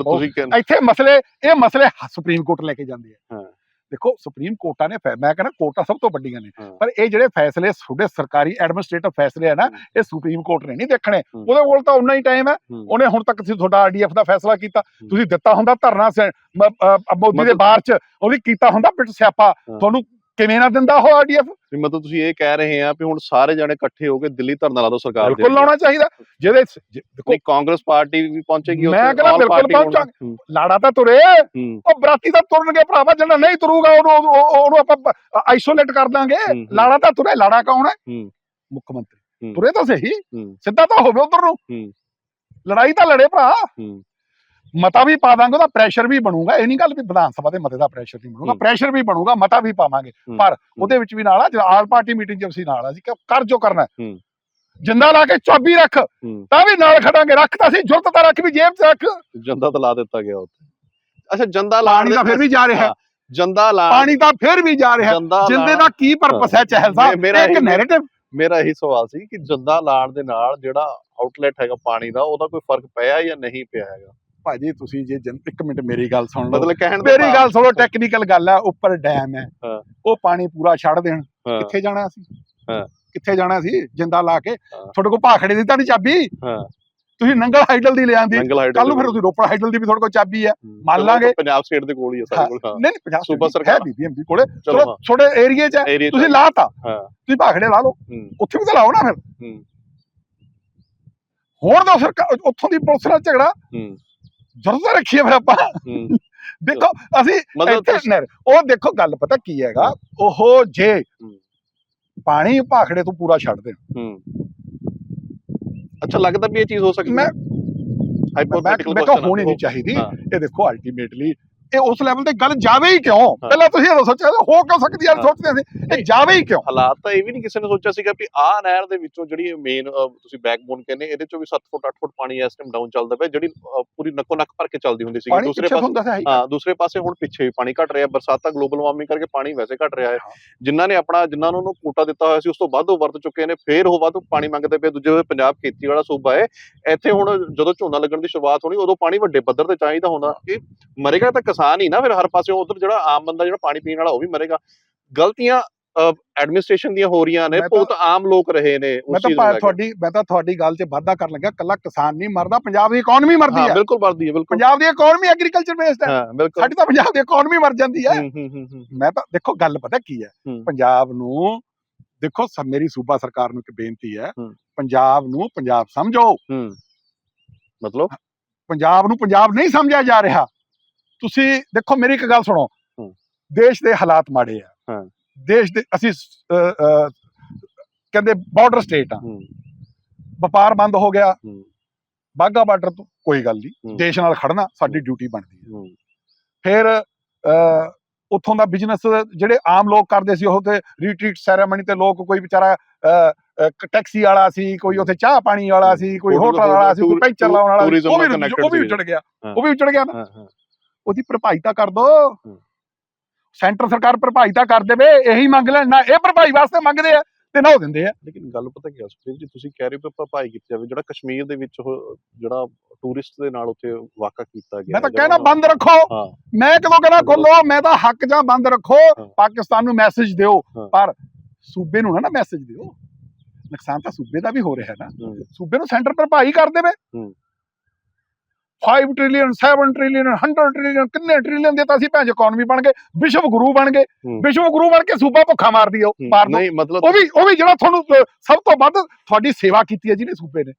ਇੱਥੇ ਮਸਲੇ ਇਹ ਮਸਲੇ ਸੁਪਰੀਮ ਕੋਰਟ ਲੈ ਕੇ ਜਾਂਦੇ ਆ। ਦੇਖੋ ਸੁਪਰੀਮ ਕੋਰਟਾਂ ਨੇ ਮੈਂ ਕਹਿੰਦਾ ਕੋਰਟਾਂ ਸਭ ਤੋਂ ਵੱਡੀਆਂ ਨੇ। ਪਰ ਇਹ ਜਿਹੜੇ ਫੈਸਲੇ ਤੁਹਾਡੇ ਸਰਕਾਰੀ ਐਡਮਿਨਿਸਟ੍ਰੇਟਿਵ ਫੈਸਲੇ ਆ ਨਾ। ਇਹ ਸੁਪਰੀਮ ਕੋਰਟ ਨੇ ਨਹੀਂ ਦੇਖਣੇ। ਉਹਦੇ ਕੋਲ ਤਾਂ ਉਨਾ ਹੀ ਟਾਈਮ ਹੈ। ਉਹਨੇ ਹੁਣ ਤੱਕ ਤੁਸੀਂ ਤੁਹਾਡਾ ਆਰਡੀਐਫ ਦਾ ਫੈਸਲਾ ਕੀਤਾ। ਤੁਸੀਂ ਦਿੱਤਾ ਹੁੰਦਾ ਧਰਨਾ ਮੋਦੀ ਦੇ ਬਾਹਰ ਚ ਉਹਦੀ ਕੀਤਾ ਹੁੰਦਾ ਪਿੱਟ ਸਿਆਪਾ। ਤੁਹਾਨੂੰ ਕਿਵੇਂ ਨਾ ਦਿੰਦਾ ਉਹ ਆਰਡੀਐਫ ਵੀ ਮਤਲਬ ਤੁਸੀਂ ਇਹ ਕਹਿ ਰਹੇ ਆ ਵੀ ਹੁਣ ਸਾਰੇ ਜਣੇ ਇਕੱਠੇ ਹੋ ਕੇ ਦਿੱਲੀ ਧਰਨਾ ਲਾ ਦਿਓ ਸਰਕਾਰ ਦੇ ਬਿਲਕੁਲ ਲਾਉਣਾ ਚਾਹੀਦਾ। ਜਿਹਦੇ ਦੇਖੋ ਕਾਂਗਰਸ ਪਾਰਟੀ ਵੀ ਪਹੁੰਚੇਗੀ ਮੈਂ ਕਹਿੰਦਾ ਬਿਲਕੁਲ। ਪਹੁੰਚਾਂਗੇ। ਲਾੜਾ ਤਾਂ ਤੁਰੇ। ਉਹ ਬਰਾਤੀ ਤਾਂ ਤੁਰਨਗੇ ਭਰਾਵਾ ਜਿਹੜਾ ਨਹੀਂ ਤੁਰੂਗਾ ਉਹਨੂੰ ਉਹ- ਉਹਨੂੰ ਆਪਾਂ ਆਈਸੋਲੇਟ ਕਰ ਦਾਂਗੇ। ਲਾੜਾ ਤਾਂ ਤੁਰੇ ਲਾੜਾ ਕੌਣ ਹੈ। ਮੁੱਖ ਮੰਤਰੀ। ਤੁਰੇ ਤਾਂ ਸਹੀ। ਸਿੱਧਾ ਤਾਂ ਹੋਵੇ ਉਧਰ ਨੂੰ। ਲੜਾਈ ਤਾਂ ਲੜੇ ਭਰਾ। ਮਤਾ ਵੀ ਪਾ ਦਾਂਗੇ ਉਹਦਾ ਪ੍ਰੈਸ਼ਰ ਵੀ ਬਣੂਗਾ। ਇਹ ਨਹੀਂ ਗੱਲ ਵੀ ਵਿਧਾਨ ਸਭਾ ਦੇ ਮਤੇ ਦਾ ਪ੍ਰੈਸ਼ਰ ਨਹੀਂ ਬਣੂਗਾ। ਪ੍ਰੈਸ਼ਰ ਵੀ ਬਣੂਗਾ ਮਤਾ ਵੀ ਪਾਵਾਂਗੇ। ਪਰ ਉਹਦੇ ਵਿੱਚ ਵੀ ਨਾਲ ਆ ਜਿਹੜਾ ਆਲ ਪਾਰਟੀ ਮੀਟਿੰਗ 'ਚ ਅਸੀਂ ਨਾਲ ਆ ਸੀ ਕਿ ਕਰ ਜੋ ਕਰਨਾ। ਜਿੰਦਾ ਲਾ ਕੇ ਚਾਬੀ ਰੱਖ ਤਾਂ ਵੀ ਨਾਲ ਖੜਾਂਗੇ। ਰੱਖ ਤਾਂ ਸੀ ਜੁਰਤ ਤਾਂ ਰੱਖ ਵੀ ਜੇਬ 'ਚ ਰੱਖ। ਜੰਦਾ ਤਾਂ ਲਾ ਦਿੱਤਾ ਗਿਆ ਉੱਥੇ। ਅੱਛਾ ਜੰਦਾ ਲਾਣ ਪਾਣੀ ਤਾਂ ਫਿਰ ਵੀ ਜਾ ਰਿਹਾ। ਜੰਦਾ ਲਾਣ ਪਾਣੀ ਤਾਂ ਫਿਰ ਵੀ ਜਾ ਰਿਹਾ। ਜੰਦਾ ਦਾ ਕੀ ਪਰਪਸ ਹੈ ਚਹਿਲ ਸਾਹਿਬ? ਇੱਕ ਨੈਰੇਟਿਵ ਮੇਰਾ ਇਹੀ ਸਵਾਲ ਸੀ ਕਿ ਜੰਦਾ ਲਾਣ ਦੇ ਨਾਲ ਜਿਹੜਾ ਆਊਟਲੈਟ ਹੈਗਾ ਪਾਣੀ ਦਾ ਉਹਦਾ ਕੋਈ ਫ਼ਰਕ ਪਿਆ ਜਾਂ ਨਹੀਂ ਪਿਆ ਹੈਗਾ? ਭਾਜੀ ਤੁਸੀਂ ਜੇ ਜਨ- ਇੱਕ ਮਿੰਟ ਮੇਰੀ ਗੱਲ ਸੁਣ ਲਓ। ਮਤਲਬ ਕਹਿਣ ਦਾ ਮੇਰੀ ਗੱਲ ਸੁਣੋ ਟੈਕਨੀਕਲ ਗੱਲ ਹੈ ਉੱਪਰ ਡੈਮ ਹੈ। ਉਹ ਪਾਣੀ ਪੂਰਾ ਛੱਡ ਦੇਣ। ਕਿੱਥੇ ਜਾਣਾ ਸੀ ਹਾਂ। ਕਿੱਥੇ ਜਾਣਾ ਸੀ ਜਿੰਦਾ ਲਾ ਕੇ। ਤੁਹਾਡੇ ਕੋਲ ਭਾਖੜੇ ਦੀ ਤਾਂ ਨਹੀਂ ਚਾਬੀ? ਹਾਂ। ਤੁਸੀਂ ਨੰਗਲ ਹਾਈਡਲ ਦੀ ਲਿਆਂਦੀ ਕੱਲ ਨੂੰ ਫਿਰ ਤੁਸੀਂ ਰੋਪੜ ਹਾਈਡਲ ਦੀ ਵੀ ਤੁਹਾਡੇ ਕੋਲ ਚਾਬੀ ਹੈ। ਮੰਨ ਲਾਂਗੇ। ਪੰਜਾਬ ਸਟੇਟ ਦੇ ਕੋਲ ਹੀ ਹੈ ਸਾਡੇ ਕੋਲ ਹਾਂ। ਨਹੀਂ ਨਹੀਂ ਪੰਜਾਬ ਸੂਬਾ ਸਰਕਾਰ- ਹੈ ਬੀਬੀਐਮਬੀ ਕੋਲੇ। ਚਲੋ ਤੁਹਾਡੇ ਏਰੀਏ 'ਚ ਏਰੀਆ ਤੁਸੀਂ ਲਾਤਾ। ਹਾਂ। ਤੁਸੀਂ ਭਾਖੜੇ ਲਾ ਲਓ। ਉੱਥੇ ਵੀ ਤਾਂ ਲਾਓ ਨਾ ਫਿਰ। ਹੂੰ। ਹੋਰ ਦਾ ਸਰਕਾਰ ਉੱਥੋਂ ਦੀ ਪੁਲਿਸ ਨਾਲ ਝਗੜਾ। ਹੂੰ। ਜ਼ਰੂਰ ਰੱਖੀਏ ਫਿਰ ਆਪਾਂ। ਹੂੰ। ਦੇਖੋ ਅਸੀਂ ਇੱਥੇ ਉਹ ਦੇਖੋ ਗੱਲ ਪਤਾ ਕੀ ਹੈਗਾ? ਉਹ ਜੇ। ਪਾਣੀ ਭਾਖੜੇ ਤੋਂ ਪੂਰਾ ਛੱਡ ਹੂੰ। ਅੱਛਾ ਲੱਗਦਾ ਵੀ ਇਹ ਚੀਜ਼ ਹੋ ਸਕਦੀ ਮੈਂ ਹੈ। ਮੈਂ ਹਾਈਪੋਥੈਟੀਕਲ ਮੈਂ ਕਿਹਾ ਹੋਣੀ ਨਹੀਂ ਚਾਹੀਦੀ। ਇਹ ਦੇਖੋ ਅਲਟੀਮੇਟਲੀ ਇਹ ਉਸ ਲੈਵਲ ਤੇ ਗੱਲ ਜਾਵੇ ਹੀ ਕਿਉਂ? ਪਹਿਲਾਂ ਤੁਸੀਂ ਇਹ ਸੋਚਿਆ ਹੋ ਕਿਉਂ ਸਕਦੀ ਹਾਂ। ਸੋਚਦੇ ਸੀ? ਇਹ ਜਾਵੇ ਹੀ ਕਿਉਂ? ਹਾਲਾਤ ਤਾਂ ਇਹ ਵੀ ਨਹੀਂ ਕਿਸੇ ਨੇ ਸੋਚਿਆ ਸੀਗਾ ਵੀ ਆਹ ਨਹਿਰ ਦੇ ਵਿੱਚੋਂ ਜਿਹੜੀ ਮੇਨ ਤੁਸੀਂ ਬੈਕਬੋਨ ਕਹਿੰਦੇ ਇਹਦੇ ਚੋਂ ਵੀ 7 ਫੁੱਟ 8 ਫੁੱਟ ਪਾਣੀ ਇਸ ਟਾਈਮ ਡਾਊਨ ਚੱਲਦਾ ਪਿਆ ਜਿਹੜੀ ਪੂਰੀ ਨੱਕੋ ਨੱਕ ਭਰ ਕੇ ਚੱਲਦੀ ਹੁੰਦੀ ਸੀ ਦੂਸਰੇ ਪਾਸੇ ਹਾਂ ਦੂਸਰੇ ਪਾਸੇ ਹੁਣ ਪਿੱਛੇ ਵੀ ਪਾਣੀ ਘਟ ਰਿਹਾ ਬਰਸਾਤਾਂ ਗਲੋਬਲ ਵਾਰਮਿੰਗ ਕਰਕੇ ਪਾਣੀ ਵੈਸੇ ਘਟ ਰਿਹਾ ਹੈ। ਜਿਨ੍ਹਾਂ ਨੇ ਆਪਣਾ ਜਿਨ੍ਹਾਂ ਨੂੰ ਕੋਟਾ ਦਿੱਤਾ ਹੋਇਆ ਸੀ ਉਸ ਤੋਂ ਵੱਧ ਉਹ ਵਰਤ ਚੁੱਕੇ ਨੇ ਫੇਰ ਉਹ ਵੱਧ ਪਾਣੀ ਮੰਗਦੇ ਪਏ। ਦੂਜੇ ਪੰਜਾਬ ਖੇਤੀ ਵਾਲਾ ਸੂਬਾ ਹੈ ਇੱਥੇ ਹੁਣ ਜਦੋਂ ਝੋਨਾ ਲੱਗਣ ਦੀ ਸ਼ੁਰੂਆਤ ਹੋਣੀ ਉਦੋਂ ਪਾਣੀ ਵੱਡੇ ਪੱਧਰ ਤੇ ਚਾਹੀਦਾ ਹੁੰਦਾ। ਕਿ ਮਰੇਗਾ ਤਾਂ ਕਿਸਾਨ ਹੀ ਨਾ ਫਿਰ ਹਰ ਪਾਸੇ ਉਧਰ ਜਿਹੜਾ ਆਮ ਬੰਦਾ ਜਿਹੜਾ ਪਾਣੀ ਪੀਣ ਵਾਲਾ ਉਹ ਵੀ ਮਰੇਗਾ। ਗਲਤੀਆਂ ਐਡਮਿਨਿਸਟ੍ਰੇਸ਼ਨ ਦੀਆਂ ਹੋ ਰਹੀਆਂ ਨੇ ਮੈਂ ਤਾਂ- ਬਹੁਤ ਆਮ ਲੋਕ ਰਹੇ ਨੇ ਉਸ ਮੈਂ ਤਾਂ ਚੀਜ਼ ਨੂੰ ਲੈ ਕੇ। ਤੁਹਾਡੀ ਮੈਂ ਤਾਂ ਤੁਹਾਡੀ ਗੱਲ 'ਚ ਵਾਧਾ ਕਰਨ ਲੱਗਾ ਕੱਲਾ ਕਿਸਾਨ ਨਹੀਂ ਮਰਦਾ ਪੰਜਾਬ ਦੀ ਇਕਨੋਮੀ ਮਰਦੀ ਹਾਂ ਹੈ। ਬਿਲਕੁਲ ਵਰਦੀ ਹੈ ਬਿਲਕੁਲ। ਪੰਜਾਬ ਦੀ ਇਕਨੋਮੀ ਐਗਰੀਕਲਚਰ ਬੇਸਡ ਹੈ। ਹਾਂ ਬਿਲਕੁਲ। ਸਾਡੀ ਤਾਂ ਪੰਜਾਬ ਦੀ ਇਕਨੋਮੀ ਮਰ ਜਾਂਦੀ ਹੈ। ਮੈਂ ਤਾਂ ਦੇਖੋ ਗੱਲ ਪਤਾ ਕੀ ਹੈ। ਪੰਜਾਬ ਨੂੰ ਦੇਖੋ ਮੇਰੀ ਸੂਬਾ ਸਰਕਾਰ ਨੂੰ ਇੱਕ ਬੇਨਤੀ ਹੈ। ਹੂੰ। ਪੰਜਾਬ ਨੂੰ ਪੰਜਾਬ ਸਮਝੋ। ਹੂੰ। ਮਤਲਬ? ਪੰਜਾਬ ਨੂੰ ਪੰਜਾਬ ਨਹੀਂ ਸਮਝਿਆ ਜਾ ਰਿਹਾ। ਤੁਸੀਂ ਦੇਖੋ ਮੇਰੀ ਇੱਕ ਗੱਲ ਸੁਣੋ। ਦੇਸ਼ ਦੇ ਹਾਲਾਤ ਮਾੜੇ ਆ। ਹਾਂ। ਦੇਸ਼ ਦੇ ਅਸੀਂ ਕਹਿੰਦੇ ਬਾਰਡਰ ਸਟੇਟ ਆ। ਵਪਾਰ ਬੰਦ ਹੋ ਗਿਆ। ਬਾਗਾ ਬਾਰਡਰ ਤੋਂ ਕੋਈ ਗੱਲ ਨਹੀਂ। ਦੇਸ਼ ਨਾਲ ਖੜਨਾ ਸਾਡੀ ਡਿਊਟੀ ਬਣਦੀ ਹੈ। ਫਿਰ ਉੱਥੋਂ ਦਾ ਬਿਜ਼ਨਸ ਜਿਹੜੇ ਆਮ ਲੋਕ ਕਰਦੇ ਸੀ ਉਹ ਤੇ ਰੀਟਰੀਟ ਸੈਰੇਮਨੀ ਤੇ ਲੋਕ ਕੋਈ ਵਿਚਾਰਾ ਟੈਕਸੀ ਵਾਲਾ ਸੀ ਕੋਈ ਉੱਥੇ ਚਾਹ ਪਾਣੀ ਵਾਲਾ ਸੀ ਕੋਈ ਹੋਟਲ ਵਾਲਾ ਸੀ ਕੋਈ ਪੈਂਚਰ ਲਾਉਣ ਵਾਲਾ ਉਹ ਵੀ ਉਹ ਵੀ ਸੀ। ਉੱਜੜ ਗਿਆ। ਉਹ ਵੀ ਉੱਜੜ ਗਿਆ ਨਾ। ਉਹਦੀ ਭਰਪਾਈ ਤਾਂ ਕਰ ਦੋ। ਸੈਂਟਰ ਸਰਕਾਰ ਭਰਪਾਈ ਤਾਂ ਕਰ ਦੇਵੇ ਇਹੀ ਮੰਗ ਲੈਣ ਨਾ ਇਹ ਭਰਪਾਈ ਵਾਸਤੇ ਮੰਗਦੇ ਆ ਤੇ ਨਾ ਉਹ ਦਿੰਦੇ ਆ। ਲੇਕਿਨ ਗੱਲ ਪਤਾ ਕੀ ਹੈ ਸੁਖਦੇਵ ਜੀ ਤੁਸੀਂ ਕਹਿ ਰਹੇ ਹੋ ਭਾਈ ਕੀਤੀ ਜਾਵੇ ਜਿਹੜਾ ਕਸ਼ਮੀਰ ਦੇ ਵਿੱਚ ਉਹ ਜਿਹੜਾ ਟੂਰਿਸਟ ਦੇ ਨਾਲ ਉੱਥੇ ਵਾਕਾ ਕੀਤਾ ਗਿਆ ਮੈਂ ਤਾਂ ਕਹਿਣਾ ਬੰਦ ਰੱਖੋ। ਮੈਂ ਕਦੋਂ ਕਹਿੰਦਾ ਖੋਲੋ ਮੈਂ ਤਾਂ ਹੱਕ ਜਾਂ ਬੰਦ ਰੱਖੋ। ਪਾਕਿਸਤਾਨ ਨੂੰ ਮੈਸੇਜ ਦਿਓ। ਪਰ ਸੂਬੇ ਨੂੰ ਨਾ ਮੈਸੇਜ ਦਿਓ। ਨੁਕਸਾਨ ਤਾਂ ਸੂਬੇ ਦਾ ਵੀ ਹੋ ਰਿਹਾ ਨਾ। ਸੂਬੇ ਨੂੰ ਸੈਂਟਰ ਭਰਪਾਈ ਕਰ ਦੇਵੇ। 5 ਟ੍ਰਿਲੀਅਨ 7 ਟ੍ਰਿਲੀਅਨ 100 ਟ੍ਰਿਲੀਅਨ ਕਿੰਨੇ ਟ੍ਰਿਲੀਅਨ ਦੇ ਤਾਂ ਅਸੀਂ ਭੈਣ ਇਕਨੋਮੀ ਬਣ ਗਏ ਵਿਸ਼ਵ ਗੁਰੂ ਬਣ ਗਏ। ਵਿਸ਼ਵ ਗੁਰੂ ਬਣ ਕੇ ਸੂਬਾ ਭੁੱਖਾ ਮਾਰ ਦਿਓ ਹੂੰ, ਮਾਰ ਨਹੀਂ ਮਤਲਬ ਉਹ ਵੀ ਉਹ ਵੀ ਜਿਹੜਾ ਤੁਹਾਨੂੰ ਸਭ ਤੋਂ ਵੱਧ ਤੁਹਾਡੀ ਸੇਵਾ ਕੀਤੀ ਹੈ ਜਿਹਨੇ ਸੂਬੇ ਨੇ।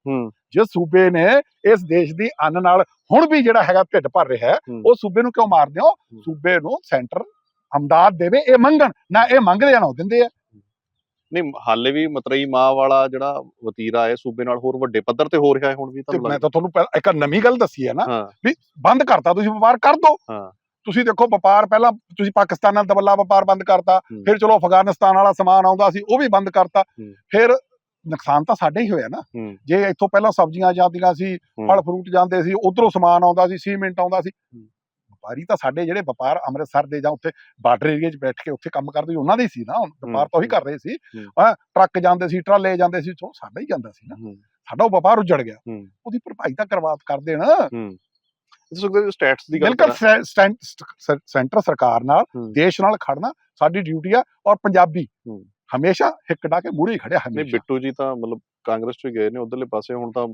ਜੇ ਸੂਬੇ ਨੇ ਇਸ ਦੇਸ਼ ਦੀ ਅੰਨ ਨਾਲ ਹੁਣ ਵੀ ਜਿਹੜਾ ਹੈਗਾ ਢਿੱਡ ਭਰ ਰਿਹਾ। ਉਹ ਸੂਬੇ ਨੂੰ ਕਿਉਂ ਮਾਰਦੇ ਹੋ। ਸੂਬੇ ਨੂੰ ਸੈਂਟਰ ਹਮਦਾਦ ਦੇਵੇ ਇਹ ਮੰਗਣ। ਨਾ ਇਹ ਮੰਗਦੇ ਆ ਨਾ ਉਹ ਦਿੰਦੇ ਆ। ਨਹੀਂ ਹਾਲੇ ਵੀ ਮਤਰਈ ਮਾਂ ਵਾਲਾ ਜਿਹੜਾ ਵਤੀਰਾ ਹੈ ਸੂਬੇ ਨਾਲ ਹੋਰ ਵੱਡੇ ਪੱਧਰ ਤੇ ਹੋ ਰਿਹਾ ਹੈ ਹੁਣ ਵੀ ਤੁਹਾਨੂੰ ਮੈਂ ਲੱਗਦਾ ਤਾਂ ਤੁਹਾਨੂੰ ਪਹਿਲਾਂ ਇੱਕ ਨਵੀਂ ਗੱਲ ਦੱਸੀ ਹੈ ਨਾ ਹਾਂ ਬੰਦ ਕਰਤਾ ਤੁਸੀਂ ਵਪਾਰ ਕਰ ਦੋ। ਤੁਸੀਂ ਦੇਖੋ ਵਪਾਰ ਪਹਿਲਾਂ ਤੁਸੀਂ ਪਾਕਿਸਤਾਨ ਨਾਲ ਦਬੱਲਾ ਵਪਾਰ ਬੰਦ ਕਰਤਾ। ਫਿਰ ਚਲੋ ਅਫਗਾਨਿਸਤਾਨ ਵਾਲਾ ਸਮਾਨ ਆਉਂਦਾ ਸੀ ਉਹ ਵੀ ਬੰਦ ਕਰਤਾ। ਫਿਰ ਨੁਕਸਾਨ ਤਾਂ ਸਾਡੇ ਹੀ ਹੋਇਆ ਨਾ ਜੇ ਇੱਥੋਂ ਪਹਿਲਾਂ ਸਬਜ਼ੀਆਂ ਜਾਂਦੀਆਂ ਸੀ। ਫਲ ਫਰੂਟ ਜਾਂਦੇ ਸੀ ਉਧਰੋਂ ਸਮਾਨ ਆਉਂਦਾ ਸੀ ਸੀਮੈਂਟ ਆਉਂਦਾ ਸੀ ਵਪਾਰੀ ਤਾਂ ਸਾਡੇ ਜਿਹੜੇ ਵਪਾਰ ਅੰਮ੍ਰਿਤਸਰ ਦੇ ਜਾਂ ਉੱਥੇ ਬਾਰਡਰ ਏਰੀਆ 'ਚ ਬੈਠ ਕੇ ਉੱਥੇ ਕੰਮ ਕਰਦੇ ਸੀ ਉਹਨਾਂ ਦੇ ਸੀ ਨਾ ਵਪਾਰ ਤਾਂ ਉਹੀ ਕਰ ਰਹੇ ਸੀ। ਟਰੱਕ ਜਾਂਦੇ ਸੀ ਟਰਾਲੇ ਜਾਂਦੇ ਸੀ ਚਲੋ ਸਾਡਾ ਹੀ ਜਾਂਦਾ ਸੀ ਨਾ। ਸਾਡਾ ਉਹ ਵਪਾਰ ਉੱਜੜ ਗਿਆ। ਉਹਦੀ ਭਰਪਾਈ ਤਾਂ ਕਰਵਾ ਕਰ ਦੇਣ। ਸੁਖਦੇਵ ਸਟੈਟਸ ਦੀ ਗੱਲ ਬਿਲਕੁਲ ਸੈ- ਸ- ਸੈਂਟਰ ਸਰਕਾਰ ਨਾਲ। ਦੇਸ਼ ਨਾਲ ਖੜਨਾ ਸਾਡੀ ਡਿਊਟੀ ਆ ਔਰ ਪੰਜਾਬੀ। ਹਮੇਸ਼ਾ ਹਿੱਕ ਡਾ ਕੇ ਮੂਹਰੇ ਹੀ ਖੜਿਆ ਹਮੇਸ਼ਾ। ਬਿੱਟੂ ਜੀ ਤਾਂ ਮਤਲਬ ਕਾਂਗਰਸ ਚ ਗਏ ਨੇ ਉਧਰਲੇ ਪਾਸੇ ਹੁਣ ਤਾਂ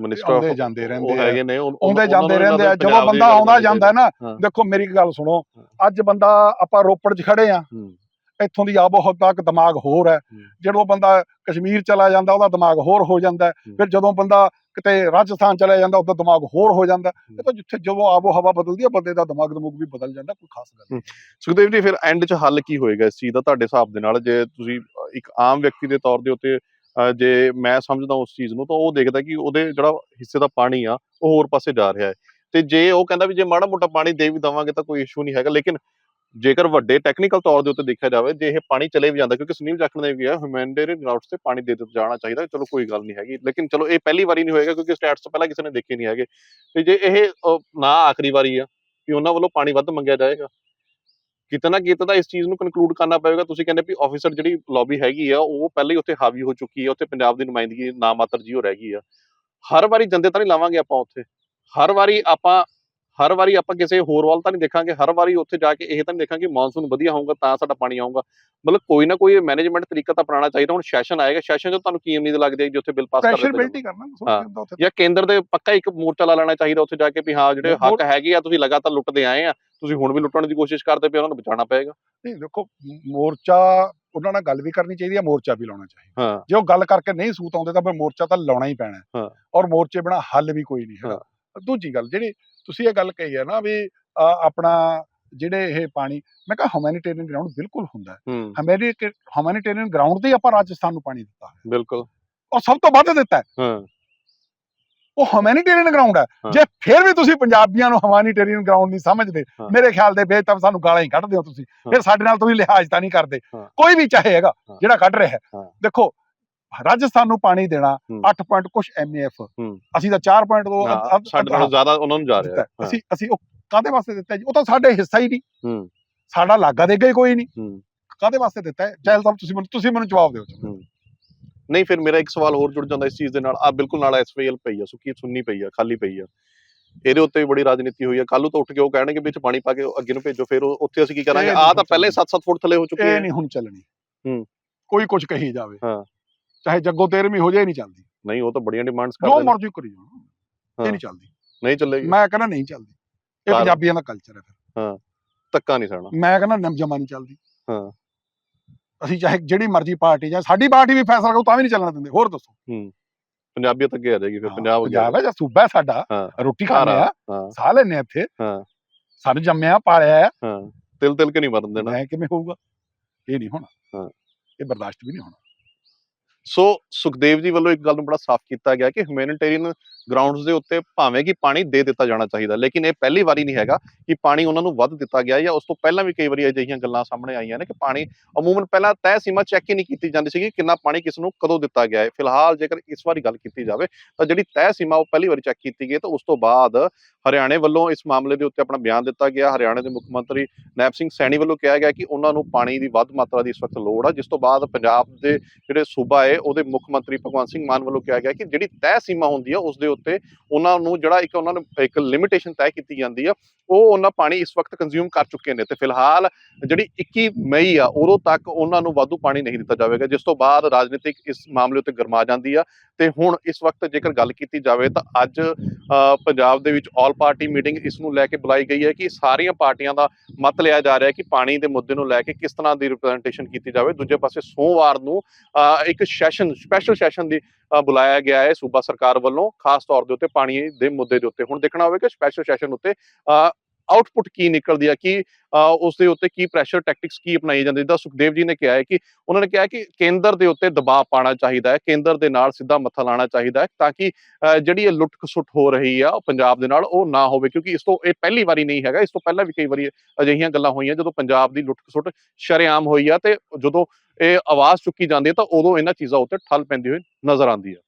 ਮਿਨਿਸਟਰ ਆਉਂਦੇ ਜਾਂਦੇ ਰਹਿੰਦੇ। ਹੈਗੇ ਨੇ ਉਹ- ਆਉਂਦੇ ਉਹਨਾਂ ਜਾਂਦੇ ਰਹਿੰਦੇ ਆ ਜਦੋਂ ਬੰਦਾ ਆਉਂਦਾ ਜਾਂਦਾ ਨਾ। ਦੇਖੋ ਮੇਰੀ ਗੱਲ ਸੁਣੋ। ਅੱਜ ਬੰਦਾ ਆਪਾਂ ਰੋਪੜ 'ਚ ਖੜੇ ਆ ਇੱਥੋਂ ਦੀ ਆਬੋ ਹਵਾ ਤੱਕ ਦਿਮਾਗ ਹੋਰ ਹੈ। ਜਦੋਂ ਬੰਦਾ ਕਸ਼ਮੀਰ ਚਲਾ ਜਾਂਦਾ ਉਹਦਾ ਦਿਮਾਗ ਹੋਰ ਹੋ ਜਾਂਦਾ। ਫਿਰ ਜਦੋਂ ਬੰਦਾ ਕਿਤੇ ਰਾਜਸਥਾਨ ਚਲਾ ਜਾਂਦਾ ਉਹਦਾ ਦਿਮਾਗ ਹੋਰ ਹੋ ਜਾਂਦਾ। ਇਹ ਤਾਂ ਜਿੱਥੇ ਜਦੋਂ ਆਬੋ ਹਵਾ ਬਦਲਦੀ ਹੈ ਬੰਦੇ ਦਾ ਦਿਮਾਗ ਦਮੂਗ ਵੀ ਬਦਲ ਜਾਂਦਾ ਕੋਈ ਖਾਸ ਗੱਲ ਨਹੀਂ ਸੁਖਦੇਵ ਜੀ ਫਿਰ ਐਂਡ 'ਚ ਹੱਲ ਕੀ ਹੋਏਗਾ ਇਸ ਚੀਜ਼ ਦਾ ਤੁਹਾਡੇ ਹਿਸਾਬ ਦੇ ਨਾਲ ਜੇ ਤੁਸੀਂ ਇੱਕ ਆਮ ਵਿਅਕਤੀ ਦੇ ਤੌਰ ਦੇ ਉੱਤੇ ਜੇ ਮੈਂ ਸਮਝਦਾ ਉਸ ਚੀਜ਼ ਨੂੰ, ਤਾਂ ਉਹ ਦੇਖਦਾ ਕਿ ਉਹਦੇ ਜਿਹੜਾ ਹਿੱਸੇ ਦਾ ਪਾਣੀ ਆ, ਉਹ ਹੋਰ ਪਾਸੇ ਜਾ ਰਿਹਾ ਹੈ। ਤੇ ਜੇ ਉਹ ਕਹਿੰਦਾ ਵੀ ਜੇ ਮਾੜਾ ਮੋਟਾ ਪਾਣੀ ਦੇ ਵੀ ਦਵਾਂਗੇ ਤਾਂ ਕੋਈ ਇਸ਼ੂ ਨਹੀਂ ਹੈਗਾ, ਲੇਕਿਨ ਜੇਕਰ ਵੱਡੇ ਟੈਕਨੀਕਲ ਤੌਰ ਦੇ ਉੱਤੇ ਦੇਖਿਆ ਜਾਵੇ, ਜੇ ਇਹ ਪਾਣੀ ਚਲੇ ਵੀ ਜਾਂਦਾ, ਕਿਉਂਕਿ ਸੁਨੀਲ ਜਾਖੜ ਨੇ ਵੀ ਕਿਹਾ ਹਿਊਮੈਨਿਟੇਰੀਅਨ ਰਾਊਟਸ ਤੇ ਪਾਣੀ ਦੇ ਦਿੱਤਾ ਜਾਣਾ ਚਾਹੀਦਾ, ਚਲੋ ਕੋਈ ਗੱਲ ਨਹੀਂ ਹੈਗੀ। ਲੇਕਿਨ ਚਲੋ ਇਹ ਪਹਿਲੀ ਵਾਰੀ ਨਹੀਂ ਹੋਏਗਾ, ਕਿਉਂਕਿ ਸਟੈਟਸ ਤੋਂ ਪਹਿਲਾਂ ਕਿਸੇ ਨੇ ਦੇਖੇ ਨਹੀਂ ਹੈਗੇ। ਤੇ ਜੇ ਇਹ ਨਾ ਆਖਰੀ ਵਾਰੀ ਆ, ਕਿ ਉਹਨਾਂ ਵੱਲੋਂ ਪਾਣੀ ਵੱਧ ਮੰਗਿਆ ਜਾਏਗਾ ਕਿਤੇ ਨਾ ਕਿਤੇ ਤਾਂ ਇਸ ਚੀਜ਼ ਨੂੰ ਕਨਕਲੂਡ ਕਰਨਾ ਪਵੇਗਾ। ਤੁਸੀਂ ਕਹਿੰਦੇ ਵੀ ਆਫੀਸਰ ਜਿਹੜੀ ਲੌਬੀ ਹੈਗੀ ਆ ਉਹ ਪਹਿਲਾਂ ਹੀ ਉੱਥੇ ਹਾਵੀ ਹੋ ਚੁੱਕੀ ਹੈ ਉੱਥੇ ਪੰਜਾਬ ਦੀ ਨੁਮਾਇੰਦਗੀ ਨਾ ਮਾਤਰ ਜੀ ਹੋ ਰਹਿ ਗਈ ਆ। ਹਰ ਵਾਰੀ ਜੰਦੇ ਤਾਂ ਨਹੀਂ ਲਾਵਾਂਗੇ ਆਪਾਂ ਉੱਥੇ। ਹਰ ਵਾਰੀ ਆਪਾਂ ਹਰ ਵਾਰੀ ਆਪਾਂ ਕਿਸੇ ਹੋਰ ਵੱਲ ਤਾਂ ਨਹੀਂ ਦੇਖਾਂਗੇ। ਹਰ ਵਾਰੀ ਉੱਥੇ ਜਾ ਕੇ ਇਹ ਤਾਂ ਨਹੀਂ ਦੇਖਾਂਗੇ ਮੌਨਸੂਨ ਵਧੀਆ ਹੋਊਗਾ ਤਾਂ ਸਾਡਾ ਪਾਣੀ ਆਊਗਾ। ਮਤਲਬ ਕੋਈ ਨਾ ਕੋਈ ਮੈਨੇਜਮੈਂਟ ਤਰੀਕਾ ਤਾਂ ਅਪਣਾਉਣਾ ਚਾਹੀਦਾ। ਹੁਣ ਸੈਸ਼ਨ ਆਏਗਾ ਸੈਸ਼ਨ 'ਚ ਤੁਹਾਨੂੰ ਕੀ ਉਮੀਦ ਲੱਗਦੀ ਹੈ ਉੱਥੇ ਬਿੱਲ ਪਾਸ ਕਰ ਪ੍ਰੈਸ਼ਰ ਦਿੱਤਾ ਬਿਲਟ ਜਾਊਗਾ? ਹੀ। ਕਰਨਾ ਜਾਂ ਕੇਂਦਰ ਦੇ ਪੱਕਾ ਇੱਕ ਮੋਰਚਾ ਲਾ ਲੈਣਾ ਚਾਹੀਦਾ ਉੱਥੇ ਜਾ ਕੇ ਵੀ ਹਾਂ ਜਿਹੜੇ ਹੱਕ ਹੈਗੇ ਆ ਤੁਸੀਂ ਲਗਾਤਾਰ ਲੁੱਟਦੇ ਆਏ ਆ। ਤੁਸੀਂ ਹੁਣ ਵੀ ਲੁੱਟਣ ਦੀ ਕੋਸ਼ਿਸ਼ ਕਰਦੇ ਪਏ ਉਹਨਾਂ ਨੂੰ ਬਚਾਉਣਾ ਪਏਗਾ। ਨਹੀਂ ਦੇਖੋ ਮੋਰਚਾ ਉਹਨਾਂ ਨਾਲ ਗੱਲ ਵੀ ਕਰਨੀ ਚਾਹੀਦੀ ਹੈ ਮੋਰਚਾ ਵੀ ਲਾਉਣਾ ਚਾਹੀਦਾ। ਹਾਂ। ਜੇ ਉਹ ਗੱਲ ਕਰਕੇ ਨਹੀਂ ਸੂਤ ਆਉਂਦੇ ਤਾਂ ਫਿਰ ਮੋਰਚਾ ਤਾਂ ਲਾਉਣਾ ਹੀ ਪੈਣਾ। ਔਰ ਮੋਰਚੇ ਬਿਨਾ ਹੱਲ ਵੀ ਕੋਈ ਨਹੀਂ ਹੈਗਾ। ਦੂਜੀ ਗੱਲ ਜਿਹੜੀ ਤੁਸੀਂ ਇਹ ਗੱਲ ਕਹੀ ਹੈ ਨਾ ਵੀ ਆਪਣਾ ਜਿਹੜੇ ਇਹ ਪਾਣੀ ਮੈਂ ਕਿਹਾ ਹਿਊਮੈਨਿਟੇਰੀਅਨ ਗਰਾਊਂਡ ਬਿਲਕੁਲ ਹੁੰਦਾ ਹੈ। ਹਿਊਮੈਨਿਟੇਰੀਅਨ ਗਰਾਊਂਡ ਤੇ ਆਪਾਂ ਰਾਜਸਥਾਨ ਨੂੰ ਪਾਣੀ ਦਿੱਤਾ ਹੈ ਬਿਲਕੁਲ। ਔਰ ਸਭ ਤੋਂ ਵੱਧ ਦਿੱਤਾ ਹੈ। ਹਾਂ। ਉਹ ਹਿਊਮੈਨਿਟੇਰੀਅਨ ਗਰਾਊਂਡ ਹੈ। ਜੇ ਫਿਰ ਵੀ ਤੁਸੀਂ ਪੰਜਾਬੀਆਂ ਨੂੰ ਹਿਊਮੈਨਿਟੇਰੀਅਨ ਗਰਾਊਂਡ ਨਹੀਂ ਸਮਝਦੇ। ਮੇਰੇ ਖਿਆਲ ਦੇ ਵਿੱਚ ਤਾਂ ਸਾਨੂੰ ਗਾਲਾਂ ਹੀ ਕੱਢਦੇ ਹੋ ਤੁਸੀਂ। ਫਿਰ ਸਾਡੇ ਨਾਲ ਤੁਸੀਂ ਲਿਹਾਜ਼ ਤਾਂ ਨਹੀਂ ਕਰਦੇ। ਕੋਈ ਵੀ ਚਾਹੇ ਹੈਗਾ। ਜਿਹੜਾ ਕੱਢ ਰਿਹਾ ਹੈ। ਦੇਖੋ ਰਾਜਸਥਾਨ ਨੂੰ ਪਾਣੀ ਦੇਣਾ ਹੂੰ। 8 ਪੁਆਇੰਟ ਕੁਛ ਐਮਏਐਫ। ਅਸੀਂ ਤਾਂ 4.2 ਹਾਂ, ਸਾਡੇ ਨਾਲੋਂ ਜ਼ਿਆਦਾ ਉਹਨਾਂ ਨੂੰ ਜਾ ਰਿਹਾ ਅਸੀਂ ਅਸੀਂ ਉਹ ਕਾਦੇ ਵਾਸਤੇ ਦਿੱਤਾ ਜੀ ਉਹ ਤਾਂ ਸਾਡੇ ਹਿੱਸਾ ਹੀ ਨਹੀਂ ਸਾਡਾ ਲਾਗਾ ਦੇਗਾ ਹੀ ਕੋਈ ਨਹੀਂ ਕਾਦੇ ਵਾਸਤੇ ਦਿੱਤਾ ਹੈ ਚੈਲ ਸਾਹਿਬ ਤੁਸੀਂ ਮੈਨੂੰ ਤੁਸੀਂ ਮੈਨੂੰ ਜਵਾਬ ਦਿਓ। ਨਹੀਂ ਫਿਰ ਮੇਰਾ ਇੱਕ ਸਵਾਲ ਹੋਰ ਜੁੜ ਜਾਂਦਾ ਇਸ ਚੀਜ਼ ਦੇ ਨਾਲ। ਆ ਬਿਲਕੁਲ ਨਾਲ ਐਸਪੀਐਲ ਪਈ ਆ ਸੁੱਕੀ ਸੁੰਨੀ ਪਈ ਆ ਖਾਲੀ ਪਈ ਆ। ਇਹਦੇ ਉੱਤੇ ਵੀ ਬੜੀ ਰਾਜਨੀਤੀ ਹੋਈ ਆ। ਕੱਲ ਨੂੰ ਤਾਂ ਉੱਠ ਕੇ ਉਹ ਕਹਿਣਗੇ ਵਿੱਚ ਪਾਣੀ ਪਾ ਕੇ ਅੱਗੇ ਨੂੰ ਭੇਜੋ ਫਿਰ ਉਹ- ਉੱਥੇ ਅਸੀਂ ਕੀ ਕਰਾਂਗੇ? ਇਹ ਆ ਤਾਂ ਪਹਿਲੇ 7-7 ਫੁੱਟ ਥੱਲੇ ਹੋ ਚੁੱਕੀ ਇਹ ਹੈ। ਨਹੀਂ ਹੁਣ ਚੱਲਣੀ। ਹੂੰ। ਕੋਈ ਕੁਝ ਕਹੀ ਜਾਵੇ। ਹਾਂ। ਚਾਹੇ ਜੱਗੋ ਤੇਰਵੀਂ ਹੋ ਜਾਏ ਨਹੀਂ ਚੱਲਦੀ। ਨਹੀਂ ਉਹ ਤਾਂ ਬੜੀਆਂ ਡਿਮਾਂਡਸ ਜੋ ਕਰਦੇ ਨੇ। ਮਰਜ਼ੀ ਕਰੀ ਜਾਓ। ਹਾਂ। ਇਹ ਨਹੀਂ ਚੱਲਦੀ। ਨਹੀਂ ਚੱਲੇਗੀ। ਮੈਂ ਕਹਿੰਦਾ ਨਹੀਂ ਚੱਲਦੀ। ਇਹ? ਪੰਜਾਬੀਆਂ ਦਾ ਕਲਚਰ ਹੈ ਫਿਰ। ਧੱਕਾ ਨਹੀਂ ਸਹਿਣਾ। ਮੈਂ ਕਹਿੰਦਾ ਨਮ ਜਮਾ ਨਹੀਂ ਚੱਲਦੀ। ਹਾਂ। ਅਸੀਂ ਚਾਹੇ ਜਿਹੜੀ ਮਰਜ਼ੀ ਪਾਰਟੀ ਜਾਂ ਸਾਡੀ ਪਾਰਟੀ ਵੀ ਫੈਸਲਾ ਕਰੂ ਤਾਂ ਵੀ ਨਹੀਂ ਚੱਲਣ ਦਿੰਦੇ। ਹੋਰ ਦੱਸੋ। ਪੰਜਾਬੀਅਤ ਅੱਗੇ ਆ ਜਾਏਗੀ ਫਿਰ ਹਾਂ, ਪੰਜਾਬ ਪੰਜਾਬ ਹੈ ਜਾਂ ਸੂਬਾ ਹੈ ਸਾਡਾ ਹਾਂ। ਰੋਟੀ ਘਰ ਖਾਂਦੇ ਆ, ਆ ਹਾਂ। ਸਾਹ ਲੈਨੇ ਇੱਥੇ। ਹਾਂ। ਸਾਨੂੰ ਜੰਮਿਆ ਪਾਲਿਆ ਹੈ ਹਾਂ। ਤਿਲ ਤਿਲ ਕੇ ਨਹੀਂ ਮਰਨ ਦੇਣਾ। ਮੈਂ ਕਿਵੇਂ ਹੋਊਗਾ? ਇਹ ਨਹੀਂ ਹੋਣਾ। ਹਾਂ। ਇਹ ਬਰਦਾਸ਼ਤ ਵੀ ਨਹੀਂ ਹੋਣਾ। ਸੋ ਸੁਖਦੇਵ ਜੀ ਵੱਲੋਂ ਇੱਕ ਗੱਲ ਨੂੰ ਬੜਾ ਸਾਫ਼ ਕੀਤਾ ਗਿਆ ਕਿ ਹਿਊਮੈਨਿਟੇਰੀਅਨ ਗਰਾਊਂਡਸ ਦੇ ਉੱਤੇ ਭਾਵੇਂ ਕਿ ਪਾਣੀ ਦੇ ਦਿੱਤਾ ਜਾਣਾ ਚਾਹੀਦਾ, ਲੇਕਿਨ ਇਹ ਪਹਿਲੀ ਵਾਰੀ ਨਹੀਂ ਹੈਗਾ ਕਿ ਪਾਣੀ ਉਹਨਾਂ ਨੂੰ ਵੱਧ ਦਿੱਤਾ ਗਿਆ ਜਾਂ ਉਸ ਤੋਂ ਪਹਿਲਾਂ ਵੀ ਕਈ ਵਾਰੀ ਅਜਿਹੀਆਂ ਗੱਲਾਂ ਸਾਹਮਣੇ ਆਈਆਂ ਨੇ ਕਿ ਪਾਣੀ ਅਮੂਮਨ ਪਹਿਲਾਂ ਤੈਅ ਸੀਮਾ ਚੈੱਕ ਹੀ ਨਹੀਂ ਕੀਤੀ ਜਾਂਦੀ ਸੀ ਕਿ ਕਿੰਨਾ ਪਾਣੀ ਕਿਸ ਨੂੰ ਕਦੋਂ ਦਿੱਤਾ ਗਿਆ ਹੈ। ਫਿਲਹਾਲ ਜੇਕਰ ਇਸ ਵਾਰੀ ਗੱਲ ਕੀਤੀ ਜਾਵੇ ਤਾਂ ਜਿਹੜੀ ਤੈਅ ਸੀਮਾ ਉਹ ਪਹਿਲੀ ਵਾਰੀ ਚੈੱਕ ਕੀਤੀ ਗਈ ਤਾਂ ਉਸ ਤੋਂ ਬਾਅਦ ਹਰਿਆਣੇ ਵੱਲੋਂ ਇਸ ਮਾਮਲੇ ਦੇ ਉੱਤੇ ਆਪਣਾ ਬਿਆਨ ਦਿੱਤਾ ਗਿਆ। ਹਰਿਆਣੇ ਦੇ ਮੁੱਖ ਮੰਤਰੀ ਨੈਬ ਸਿੰਘ ਸੈਣੀ ਵੱਲੋਂ ਕਿਹਾ ਗਿਆ ਕਿ ਉਹਨਾਂ ਨੂੰ ਪਾਣੀ ਦੀ ਵੱਧ ਮਾਤਰਾ ਦੀ ਇਸ ਵਕਤ ਲੋੜ ਆ, ਜਿਸ ਤੋਂ ਬਾਅਦ ਪੰਜਾਬ ਦੇ ਜਿਹੜੇ ਸੂਬਾ ਹੈ ਉਹਦੇ ਮੁੱਖ ਮੰਤਰੀ ਭਗਵੰਤ ਸਿੰਘ ਮਾਨ ਵੱਲੋਂ ਕਿਹਾ ਗਿਆ ਕਿ ਜਿਹੜੀ ਤੈਅ ਸੀਮਾ ਹੁੰਦੀ ਆ ਉਸ ਦੇ ਉੱਤੇ ਉਹਨਾਂ ਨੂੰ ਜਿਹੜਾ ਇੱਕ ਉਹਨਾਂ ਨੂੰ ਇੱਕ ਲਿਮਿਟੇਸ਼ਨ ਤੈਅ ਕੀਤੀ ਜਾਂਦੀ ਆ, ਉਹ ਉਹਨਾਂ ਪਾਣੀ ਇਸ ਵਕਤ ਕੰਜ਼ਿਊਮ ਕਰ ਚੁੱਕੇ ਨੇ ਤੇ ਫਿਲਹਾਲ ਜਿਹੜੀ 21 ਮਈ ਆ, ਉਦੋਂ ਤੱਕ ਉਹਨਾਂ ਨੂੰ ਵਾਧੂ ਪਾਣੀ ਨਹੀਂ ਦਿੱਤਾ ਜਾਵੇਗਾ, ਜਿਸ ਤੋਂ ਬਾਅਦ ਰਾਜਨੀਤਿਕ ਇਸ ਮਾਮਲੇ ਉੱਤੇ ਗਰਮਾ ਜਾਂਦੀ ਆ। ਤੇ ਹੁਣ ਇਸ ਵਕਤ ਜੇਕਰ ਗੱਲ ਕੀਤੀ ਜਾਵੇ ਤਾਂ ਅੱਜ ਪੰਜਾਬ ਦੇ ਵਿੱਚ ਆਲ ਪਾਰਟੀ ਮੀਟਿੰਗ ਇਸ ਨੂੰ ਲੈ ਕੇ ਬੁਲਾਈ ਗਈ ਹੈ ਕਿ ਸਾਰੀਆਂ ਪਾਰਟੀਆਂ ਦਾ ਮਤ ਲਿਆ ਜਾ ਰਿਹਾ ਹੈ ਕਿ ਪਾਣੀ ਦੇ ਮੁੱਦੇ ਨੂੰ ਲੈ ਕੇ ਕਿਸ ਤਰ੍ਹਾਂ ਦੀ ਰਿਪਰੈਜ਼ੈਂਟੇਸ਼ਨ ਕੀਤੀ ਜਾਵੇ। ਦੂਜੇ ਪਾਸੇ ਸੋਮਵਾਰ ਨੂੰ ਅ, ਇੱਕ ਸੈਸ਼ਨ ਸਪੈਸ਼ਲ ਸੈਸ਼ਨ ਦੀ ਬੁਲਾਇਆ ਗਿਆ ਹੈ ਸੂਬਾ ਸਰਕਾਰ ਵੱਲੋਂ ਖਾਸ ਤੌਰ ਦੇ ਉੱਤੇ ਪਾਣੀ ਦੇ ਮੁੱਦੇ ਦੇ ਉੱਤੇ। ਹੁਣ ਦੇਖਣਾ ਹੋਵੇਗਾ ਸਪੈਸ਼ਲ ਸੈਸ਼ਨ ਉੱਤੇ ਆਊਟਪੁੱਟ ਕੀ ਨਿਕਲਦੀ ਹੈ ਕਿ ਅ, ਉਸ ਦੇ ਉੱਤੇ ਕੀ ਪ੍ਰੈਸ਼ਰ ਟੈਕਟਿਕਸ ਕੀ ਅਪਣਾਈ ਜਾਂਦੀ ਜਿੱਦਾਂ ਸੁਖਦੇਵ ਜੀ ਨੇ ਕਿਹਾ ਹੈ ਕਿ ਉਹਨਾਂ ਨੇ ਕਿਹਾ ਕਿ ਕੇਂਦਰ ਦੇ ਉੱਤੇ ਦਬਾਅ ਪਾਣਾ ਚਾਹੀਦਾ ਹੈ ਕੇਂਦਰ ਦੇ ਨਾਲ ਸਿੱਧਾ ਮੱਥਾ ਲਾਣਾ ਚਾਹੀਦਾ ਹੈ ਤਾਂ ਕਿ ਅ, ਜਿਹੜੀ ਇਹ ਲੁੱਟ ਖਸੁੱਟ ਹੋ ਰਹੀ ਆ ਉਹ ਪੰਜਾਬ ਦੇ ਨਾਲ ਉਹ ਨਾ ਹੋਵੇ ਕਿਉਂਕਿ ਇਸ ਤੋਂ ਇਹ ਪਹਿਲੀ ਵਾਰੀ ਨਹੀਂ ਹੈਗਾ ਇਸ ਤੋਂ ਪਹਿਲਾਂ ਵੀ ਕਈ ਵਾਰੀ ਅਜਿਹੀਆਂ ਗੱਲਾਂ ਹੋਈਆਂ ਜਦੋਂ ਪੰਜਾਬ ਦੀ ਲੁੱਟ ਖਸੁੱਟ ਸ਼ਰੇਆਮ ਹੋਈ ਆ ਤੇ ਜਦੋਂ ਇਹ ਆਵਾਜ਼ ਚੁੱਕੀ ਜਾਂਦੀ ਹੈ ਤਾਂ ਉਦੋਂ ਇਹਨਾਂ ਚੀਜ਼ਾਂ ਉੱਤੇ ਠੱਲ ਪੈਂਦੀ ਹੋਈ ਨਜ਼ਰ ਆਉਂਦੀ ਹੈ।